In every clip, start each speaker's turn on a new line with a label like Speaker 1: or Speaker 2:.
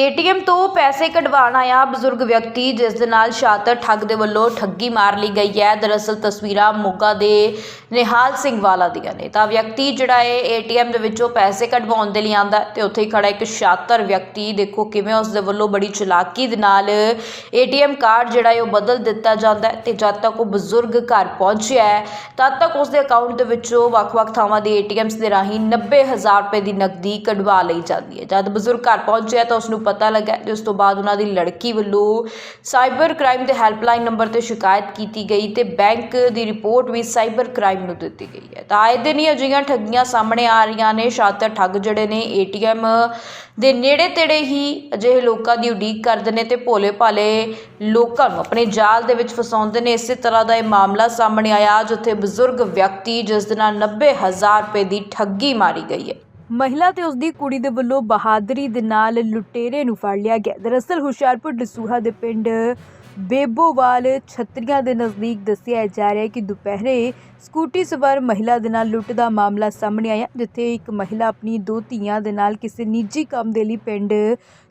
Speaker 1: ATM ਤੋਂ ਪੈਸੇ ਕਢਵਾਉਣ ਆਇਆ ਬਜ਼ੁਰਗ ਵਿਅਕਤੀ, ਜਿਸ ਦੇ ਨਾਲ ਸ਼ਾਤਰ ਠੱਗ ਦੇ ਵੱਲੋਂ ਠੱਗੀ ਮਾਰ ਲਈ ਗਈ ਹੈ। ਦਰਅਸਲ ਤਸਵੀਰਾਂ ਮੋਗਾ ਦੇ ਨਿਹਾਲ ਸਿੰਘ ਵਾਲਾ ਦੀਆਂ ਨੇ। ਤਾਂ ਵਿਅਕਤੀ ਜਿਹੜਾ ਹੈ ਏਟੀਐਮ ਦੇ ਵਿੱਚੋਂ ਪੈਸੇ ਕਢਵਾਉਣ ਦੇ ਲਈ ਆਂਦਾ ਤੇ ਉੱਥੇ ਹੀ ਖੜਾ ਇੱਕ ਸ਼ਾਤਰ ਵਿਅਕਤੀ। ਦੇਖੋ ਕਿਵੇਂ ਉਸ ਦੇ ਵੱਲੋਂ ਬੜੀ ਚਲਾਕੀ ਦੇ ਨਾਲ ਏਟੀਐਮ ਕਾਰਡ ਜਿਹੜਾ ਹੈ ਉਹ ਬਦਲ ਦਿੱਤਾ ਜਾਂਦਾ ਹੈ ਤੇ ਜਦ ਤੱਕ ਉਹ ਬਜ਼ੁਰਗ ਘਰ ਪਹੁੰਚਿਆ ਹੈ, ਤਦ ਤੱਕ ਉਸ ਦੇ ਅਕਾਊਂਟ ਦੇ ਵਿੱਚੋਂ ਵੱਖ-ਵੱਖ ਥਾਵਾਂ ਦੇ ਏਟੀਐਮਸ ਦੇ ਰਾਹੀਂ 90000 ਰੁਪਏ ਦੀ ਨਕਦੀ ਕਢਵਾ ਲਈ ਜਾਂਦੀ ਹੈ। ਜਦ ਬਜ਼ੁਰਗ ਘਰ ਪਹੁੰਚਿਆ ਤਾਂ ਉਸ ਨੂੰ ਪਤਾ ਲੱਗਾ ਤੇ ਉਸ ਤੋਂ ਬਾਅਦ ਉਹਨਾਂ ਦੀ ਲੜਕੀ ਵੱਲੋਂ ਸਾਈਬਰ ਕ੍ਰਾਈਮ ਦੇ ਹੈਲਪਲਾਈਨ ਨੰਬਰ ਤੇ ਸ਼ਿਕਾਇਤ ਕੀਤੀ ਗਈ ਤੇ ਬੈਂਕ ਦੀ ਰਿਪੋਰਟ ਵੀ ਸਾਈਬਰ ਕ੍ਰਾਈਮ ਨੂੰ ਦਿੱਤੀ ਗਈ ਹੈ। ਤਾਂ ਆਏ ਦਿਨ ਹੀ ਅਜਿਹੀਆਂ ਠੱਗੀਆਂ ਸਾਹਮਣੇ ਆ ਰਹੀਆਂ ਨੇ। ਸ਼ਾਤਰ ਠੱਗ ਜਿਹੜੇ ਨੇ, ਏਟੀਐਮ ਦੇ ਨੇੜੇ ਤੇੜੇ ਹੀ ਅਜਿਹੇ ਲੋਕਾਂ ਦੀ ਉਡੀਕ ਕਰਦੇ ਨੇ ਤੇ ਭੋਲੇ ਭਾਲੇ ਲੋਕਾਂ ਨੂੰ ਆਪਣੇ ਜਾਲ ਦੇ ਵਿੱਚ ਫਸਾਉਂਦੇ ਨੇ। ਇਸੇ ਤਰ੍ਹਾਂ ਦਾ ਇਹ ਮਾਮਲਾ ਸਾਹਮਣੇ ਆਇਆ, ਜਿੱਥੇ ਬਜ਼ੁਰਗ ਵਿਅਕਤੀ, ਜਿਸ ਦੇ ਨਾਲ 90000 ਰੁਪਏ ਦੀ ਠੱਗੀ ਮਾਰੀ ਗਈ ਹੈ। ਮਹਿਲਾ ਤੇ ਉਸਦੀ ਕੁੜੀ ਦੇ ਵੱਲੋਂ ਬਹਾਦਰੀ ਦੇ ਨਾਲ ਲੁਟੇਰੇ ਨੂੰ ਫੜ ਲਿਆ ਗਿਆ ਦਰਅਸਲ ਹੁਸ਼ਿਆਰਪੁਰ ਦਸੂਹਾ ਦੇ ਪਿੰਡ ਬੇਬੋਵਾਲ ਛਤਰੀਆਂ ਦੇ ਨਜ਼ਦੀਕ ਦੱਸਿਆ ਜਾ ਰਿਹਾ ਹੈ ਕਿ ਦੁਪਹਿਰੇ ਸਕੂਟੀ ਸਵਾਰ ਮਹਿਲਾ ਦੇ ਨਾਲ ਲੁੱਟ ਦਾ ਮਾਮਲਾ ਸਾਹਮਣੇ ਆਇਆ, ਜਿੱਥੇ ਇੱਕ ਮਹਿਲਾ ਆਪਣੀ ਦੋ ਧੀਆਂ ਦੇ ਨਾਲ ਕਿਸੇ ਨਿੱਜੀ ਕੰਮ ਦੇ ਲਈ ਪਿੰਡ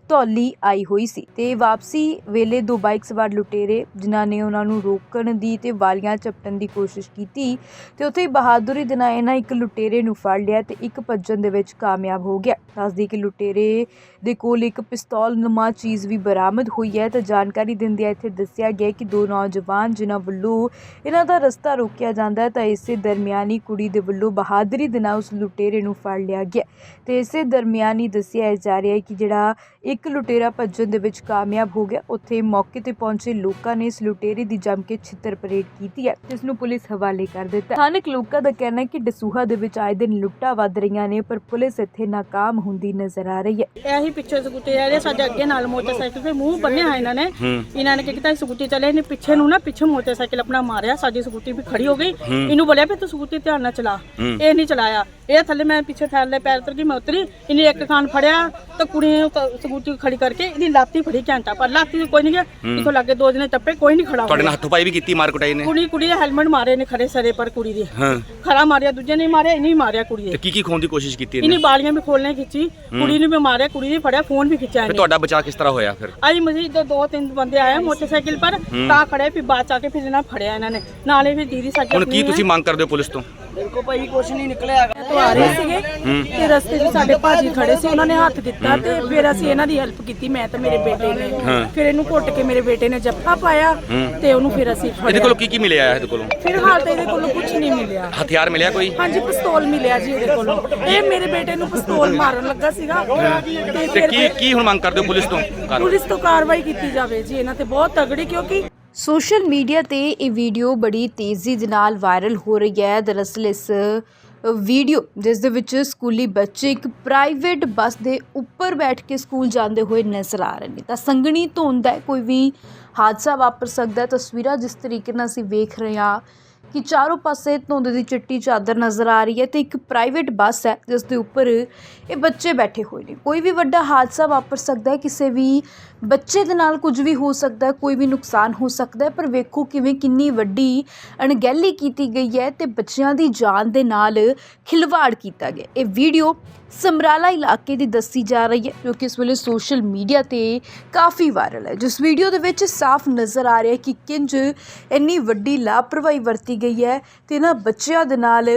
Speaker 1: ਧੌਲੀ ਆਈ ਹੋਈ ਸੀ ਤੇ ਵਾਪਸੀ ਵੇਲੇ ਦੋ ਬਾਈਕ ਸਵਾਰ ਲੁਟੇਰੇ, ਜਿਨ੍ਹਾਂ ਨੇ ਉਹਨਾਂ ਨੂੰ ਰੋਕਣ ਦੀ ਤੇ ਵਾਲੀਆਂ ਚਪਟਣ ਦੀ ਕੋਸ਼ਿਸ਼ ਕੀਤੀ ਤੇ ਉੱਥੇ ਹੀ ਬਹਾਦੁਰੀ ਦੇ ਨਾਲ ਇਹਨਾਂ ਇੱਕ ਲੁਟੇਰੇ ਨੂੰ ਫੜ ਲਿਆ ਤੇ ਇੱਕ ਭੱਜਣ ਦੇ ਵਿੱਚ ਕਾਮਯਾਬ ਹੋ ਗਿਆ। ਦੱਸਦੀ ਕਿ ਲੁਟੇਰੇ ਦੇ ਕੋਲ ਇੱਕ ਪਿਸਤੌਲ ਨੁਮਾ ਚੀਜ਼ ਵੀ ਬਰਾਮਦ ਹੋਈ ਹੈ ਤਾਂ ਜਾਣਕਾਰੀ ਦਿੰਦਿਆਂ ਇੱਥੇ ਦੱਸਿਆ ਗਿਆ ਕਿ ਦੋ ਨੌਜਵਾਨ ਜਿਨ੍ਹਾਂ ਵੱਲੋਂ ਇਹਨਾਂ ਦਾ ਰਸਤਾ ਰੋਕਿਆ ਜਾਂਦਾ ਹੈ ਤਾਂ ਇਸੇ ਦਰਮਿਆਨੀ ਕੁੜੀ ਦੇ ਵੱਲੋਂ ਬਹਾਦਰੀ ਦੇ ਨਾਲ ਉਸ ਲੁਟੇਰੇ ਨੂੰ ਫੜ ਲਿਆ ਗਿਆ। ਤੇ ਇਸੇ ਦਰਮਿਆਨੀ ਦੱਸਿਆ ਜਾ ਰਿਹਾ ਹੈ ਕਿ ਜਿਹੜਾ ਇੱਕ ਲੁਟੇਰਾ ਭੱਜਣ ਦੇ ਵਿੱਚ ਕਾਮਯਾਬ ਹੋ ਗਿਆ। ਉੱਥੇ ਮੌਕੇ ਤੇ ਪਹੁੰਚੇ ਲੋਕਾਂ ਨੇ ਇਸ ਲੁਟੇਰੇ ਦੀ ਜੰਮ ਕੇ ਛਿੱਤਰ ਪਰੇਡ ਕੀਤੀ ਹੈ ਜਿਸ ਨੂੰ ਪੁਲਿਸ ਹਵਾਲੇ ਕਰ ਦਿੱਤਾ। ਸਥਾਨਕ ਲੋਕਾਂ ਦਾ ਕਹਿਣਾ ਹੈ ਕਿ ਦਸੂਹਾ ਦੇ ਵਿੱਚ ਆਏ ਦਿਨ ਲੁੱਟਾਂ ਵੱਧ ਰਹੀਆਂ ਨੇ ਪਰ ਪੁਲਿਸ ਇੱਥੇ ਨਾਕਾਮ ਹੁੰਦੀ ਨਜ਼ਰ ਆ ਰਹੀ ਹੈ।
Speaker 2: ਇਹੀ ਪਿੱਛੇ ਸਕੂਟੀ ਆ ਰਹੇ ਸਾਡੇ ਅੱਗੇ ਨਾਲ ਮੋਟਰਸਾਈਕਲ ਤੇ ਮੂੰਹ ਬੰਨਿਆ ਹੋਇਆ ਇਹਨਾਂ ਨੇ। ਇਹਨਾਂ ਨੇ ਕੀ ਕੀਤਾ ਸਕੂਟੀ ਚਲੇ ਨੇ ਪਿੱਛੇ ਨੂੰ ਨਾ ਪਿੱਛੇ ਮੋਟਰਸਾਈਕਲ ਆਪਣਾ ਮਾਰਿਆ ਸਾਡੀ ਸਕੂਟੀ ਵੀ ਖੜੀ ਹੋ ਗਈ। ਇਹਨੂੰ ਬੋਲਿਆ ਵੀ ਤੂੰ ਸਕੂਟੀ ਧਿਆਨ ਨਾਲ ਚਲਾ। ਇਹ ਨਹੀਂ ਚਲਾਇਆ। ਇਹ ਥੱਲੇ ਮੈਂ ਪਿੱਛੇ ਥੱਲੇ ਪੈਰ ਉਤਰ ਗਈ ਮੈਂ ਉਤਰੀ ਇਹਨੇ ਇੱਕ ਖਾਨ ਫੜਿਆ ਤਾਂ ਕੁੜੀ ਨੂੰ ਸਕੂਟੀ ਖੜੀ ਕਰਕੇ ਇਹਦੀ ਲਾਤੀ ਫੜੀ ਘੰਟਾ ਪਰ ਲਾਤੀ ਕੋਈ ਨਹੀਂ ਗਿਆ ਇਥੋਂ ਲੱਗੇ ਦੋ ਜਣੇ ਟੱਪੇ ਕੋਈ ਨਹੀਂ ਖੜਾ
Speaker 3: ਤੁਹਾਡੇ ਨਾਲ ਹੱਥੋਂ ਪਾਈ ਵੀ ਕੀਤੀ ਮਾਰ ਕੁਟਾਈ ਨੇ
Speaker 2: ਕੁੜੀ ਕੁੜੀ ਦੇ ਹੈਲਮਟ ਮਾਰੇ ਨੇ ਖੜੇ ਸਰੇ ਪਰ ਕੁੜੀ ਦੀ।
Speaker 3: ਹਾਂ।
Speaker 2: ਖੜਾ ਮਾਰਿਆ ਦੂਜੇ ਨੇ ਮਾਰਿਆ ਇਹਨੇ ਮਾਰਿਆ ਕੁੜੀ
Speaker 3: ਤੇ
Speaker 2: ਦੇ।
Speaker 3: ਕੀ ਕੀ ਖੋਣ ਦੀ ਕੋਸ਼ਿਸ਼ ਕੀਤੀ
Speaker 2: ਇਹਨੇ?
Speaker 3: ਇਹਨੇ
Speaker 2: ਬਾਲੀਆਂ ਵੀ ਖੋਲਣੇ ਖਿੱਚੀ ਕੁੜੀ ਨੂੰ ਵੀ ਮਾਰਿਆ ਕੁੜੀ ਨੇ ਫੜਿਆ ਫੋਨ ਵੀ ਖਿੱਚਿਆ
Speaker 3: ਤੇ
Speaker 2: ਇਹਨੇ।
Speaker 3: ਤੁਹਾਡਾ ਬਚਾਅ ਕਿਸ ਤਰ੍ਹਾਂ ਹੋਇਆ ਫਿਰ?
Speaker 2: ਮਸਜਿਦ ਤੋਂ ਦੋ ਤਿੰਨ ਬੰਦੇ ਆਏ ਮੋਟਰਸਾਈਕਲ ਪਰ ਤਾਂ ਖੜੇ ਫਿਰ ਬਾਅਦ ਚ ਆ ਕੇ ਫਿਰ ਇਹਨਾਂ ਫੜਿਆ ਇਹਨਾਂ ਨੇ। ਨਾਲੇ ਫਿਰ ਦੀਦੀ ਸਾਡੀ
Speaker 3: ਹੁਣ ਕੀ ਤੁਸੀਂ ਮੰਗ ਕਰਦੇ ਹੋ ਪੁਲਿਸ ਤੋਂ?
Speaker 2: ਤੋਂ ਆ ਰਹੇ ਸੀਗੇ ਤੇ ਰਸਤੇ 'ਚ ਸਾਡੇ ਭਾਜੀ ਖੜੇ ਸੀ ਉਹਨਾਂ ਨੇ ਹੱਥ ਦਿੱਤਾ ਤੇ ਫਿਰ ਅਸੀਂ ਇਹਨਾਂ ਦੀ ਹੈਲਪ ਕੀਤੀ ਮੈਂ ਤੇ ਮੇਰੇ ਬੇਟੇ ਨੇ। ਫਿਰ ਇਹਨੂੰ ਘੁੱਟ ਕੇ ਮੇਰੇ ਬੇਟੇ ਨੇ ਜੱਫਾ ਪਾਇਆ ਤੇ ਉਹਨੂੰ ਫਿਰ ਅਸੀਂ
Speaker 3: ਇਹਦੇ ਕੋਲੋਂ ਕੀ ਕੀ ਮਿਲਿਆ ਇਹਦੇ ਕੋਲੋਂ?
Speaker 2: ਫਿਲਹਾਲ ਤਾਂ ਇਹਦੇ ਕੋਲੋਂ ਕੁਝ ਨਹੀਂ ਮਿਲਿਆ।
Speaker 3: ਹਥਿਆਰ ਮਿਲਿਆ ਕੋਈ?
Speaker 2: ਹਾਂਜੀ ਪਿਸਤੌਲ ਮਿਲਿਆ ਜੀ ਇਹਦੇ ਕੋਲੋਂ। ਇਹ ਮੇਰੇ ਬੇਟੇ ਨੂੰ ਪਿਸਤੌਲ ਮਾਰਨ ਲੱਗਾ ਸੀਗਾ। ਤੇ
Speaker 3: ਤੇ
Speaker 2: ਫਿਰ
Speaker 3: ਕੀ ਕੀ ਹੁਣ ਮੰਗ ਕਰਦੇ ਹੋ ਪੁਲਿਸ ਤੋਂ? ਕਾਰਵਾਈ?
Speaker 2: ਪੁਲਿਸ ਤੋਂ ਕਾਰਵਾਈ ਕੀਤੀ ਜਾਵੇ ਜੀ ਇਹਨਾਂ ਤੇ ਬਹੁਤ ਤਗੜੀ ਕਿਉਂਕਿ
Speaker 1: ਸੋਸ਼ਲ ਮੀਡੀਆ ਤੇ ਇਹ ਵੀਡੀਓ ਬੜੀ ਤੇਜ਼ੀ ਦੇ ਨਾਲ ਵਾਇਰਲ ਹੋ ਰਹੀ ਹੈ। ਦਰਅਸਲ ਇਸ ਵੀਡੀਓ, ਜਿਸ ਦੇ ਵਿੱਚ ਸਕੂਲੀ ਬੱਚੇ ਇੱਕ ਪ੍ਰਾਈਵੇਟ ਬੱਸ ਦੇ ਉੱਪਰ ਬੈਠ ਕੇ ਸਕੂਲ ਜਾਂਦੇ ਹੋਏ ਨਜ਼ਰ ਆ ਰਹੇ ਨੇ। ਤਾਂ ਸੰਗਣੀ ਧੁੰਦ ਹੈ ਕੋਈ ਵੀ ਹਾਦਸਾ ਵਾਪਰ ਸਕਦਾ ਹੈ। ਤਸਵੀਰਾਂ ਜਿਸ ਤਰੀਕੇ ਨਾਲ ਅਸੀਂ ਵੇਖ ਰਹੇ ਹਾਂ ਕਿ ਚਾਰੋਂ ਪਾਸੇ ਧੁੰਦ ਦੀ ਚਿੱਟੀ ਚਾਦਰ ਨਜ਼ਰ ਆ ਰਹੀ ਹੈ ਤੇ ਇੱਕ ਪ੍ਰਾਈਵੇਟ ਬੱਸ ਹੈ, ਜਿਸ ਦੇ ਉੱਪਰ ਇਹ ਬੱਚੇ ਬੈਠੇ ਹੋਏ ਨੇ। ਕੋਈ ਵੀ ਵੱਡਾ ਹਾਦਸਾ ਵਾਪਰ ਸਕਦਾ ਹੈ, ਕਿਸੇ ਵੀ ਬੱਚੇ ਦੇ ਨਾਲ ਕੁਝ ਵੀ ਹੋ ਸਕਦਾ ਕੋਈ ਵੀ ਨੁਕਸਾਨ ਹੋ ਸਕਦਾ ਪਰ ਵੇਖੋ ਕਿਵੇਂ ਕਿੰਨੀ ਵੱਡੀ ਅਣਗਹਿਲੀ ਕੀਤੀ ਗਈ ਹੈ ਤੇ ਬੱਚਿਆਂ ਦੀ ਜਾਨ ਦੇ ਨਾਲ ਖਿਲਵਾੜ ਕੀਤਾ ਗਿਆ। ਇਹ ਵੀਡੀਓ ਸਮਰਾਲਾ ਇਲਾਕੇ ਦੀ ਦੱਸੀ ਜਾ ਰਹੀ ਹੈ, ਜੋ ਕਿ ਇਸ ਵੇਲੇ ਸੋਸ਼ਲ ਮੀਡੀਆ ਤੇ ਕਾਫੀ ਵਾਇਰਲ ਹੈ। ਜਿਸ ਵੀਡੀਓ ਦੇ ਵਿੱਚ ਸਾਫ਼ ਨਜ਼ਰ ਆ ਰਿਹਾ ਹੈ ਕਿ ਕਿੰਜ ਇੰਨੀ ਵੱਡੀ ਲਾਪਰਵਾਹੀ ਵਰਤੀ ਗਈ ਹੈ ਤੇ ਇਹਨਾਂ ਬੱਚਿਆਂ ਦੇ ਨਾਲ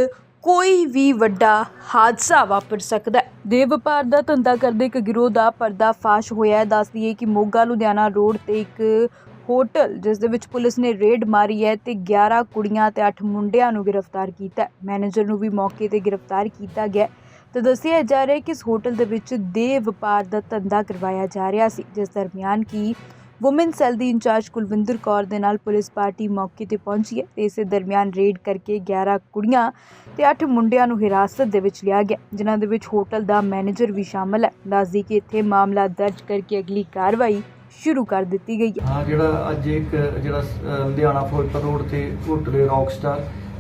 Speaker 1: ਕੋਈ ਵੀ ਵੱਡਾ ਹਾਦਸਾ ਵਾਪਰ ਸਕਦਾ ਹੈ। ਦੇ ਵਪਾਰ ਦਾ ਧੰਦਾ ਕਰਦੇ ਇੱਕ ਗਿਰੋਹ ਦਾ ਪਰਦਾਫਾਸ਼ ਹੋਇਆ ਹੈ। ਦੱਸ ਦਈਏ ਕਿ ਮੋਗਾ, ਲੁਧਿਆਣਾ ਰੋਡ ਤੇ ਇੱਕ ਹੋਟਲ, ਜਿਸ ਦੇ ਵਿੱਚ ਪੁਲਿਸ ਨੇ ਰੇਡ ਮਾਰੀ ਹੈ ਤੇ 11 ਕੁੜੀਆਂ ਤੇ 8 ਮੁੰਡਿਆਂ ਨੂੰ ਗ੍ਰਿਫਤਾਰ ਕੀਤਾ ਮੈਨੇਜਰ ਨੂੰ ਵੀ ਮੌਕੇ ਤੇ ਗ੍ਰਿਫਤਾਰ ਕੀਤਾ ਗਿਆ ਹੈ। ਤੇ ਦੱਸਿਆ ਜਾ ਰਿਹਾ ਹੈ ਕਿ ਇਸ ਹੋਟਲ ਦੇ ਵਿੱਚ ਦੇ ਵਪਾਰ ਦਾ ਧੰਦਾ ਕਰਵਾਇਆ ਜਾ ਰਿਹਾ ਸੀ, ਜਿਸ ਦਰਮਿਆਨ ਕੀ ਵੂਮਨ ਸੈੱਲ ਦੀ ਇੰਚਾਰਜ ਕੁਲਵਿੰਦਰ ਕੌਰ ਦੇ ਨਾਲ ਪੁਲਿਸ ਪਾਰਟੀ ਮੌਕੇ ਤੇ ਪਹੁੰਚੀ ਹੈ। ਤੇ ਇਸੇ ਦਰਮਿਆਨ ਰੇਡ ਕਰਕੇ 11 ਕੁੜੀਆਂ ਤੇ 8 ਮੁੰਡਿਆਂ ਨੂੰ ਹਿਰਾਸਤ ਦੇ ਵਿੱਚ ਲਿਆ ਗਿਆ ਜਿਨ੍ਹਾਂ ਦੇ ਵਿੱਚ ਹੋਟਲ ਦਾ ਮੈਨੇਜਰ ਵੀ ਸ਼ਾਮਲ ਹੈ। ਦੱਸਦੀ ਕਿ ਇੱਥੇ ਮਾਮਲਾ ਦਰਜ ਕਰਕੇ ਅਗਲੀ ਕਾਰਵਾਈ ਸ਼ੁਰੂ ਕਰ ਦਿੱਤੀ ਗਈ ਹੈ।
Speaker 4: ਹਾਂ ਜਿਹੜਾ ਅੱਜ ਇੱਕ ਜਿਹੜਾ ਅ, ਲੁਧਿਆਣਾ ਫਿਰੋਜ਼ਪੁਰ ਰੋਡ ਤੇ ਹੋਟਲ ਰੌਕ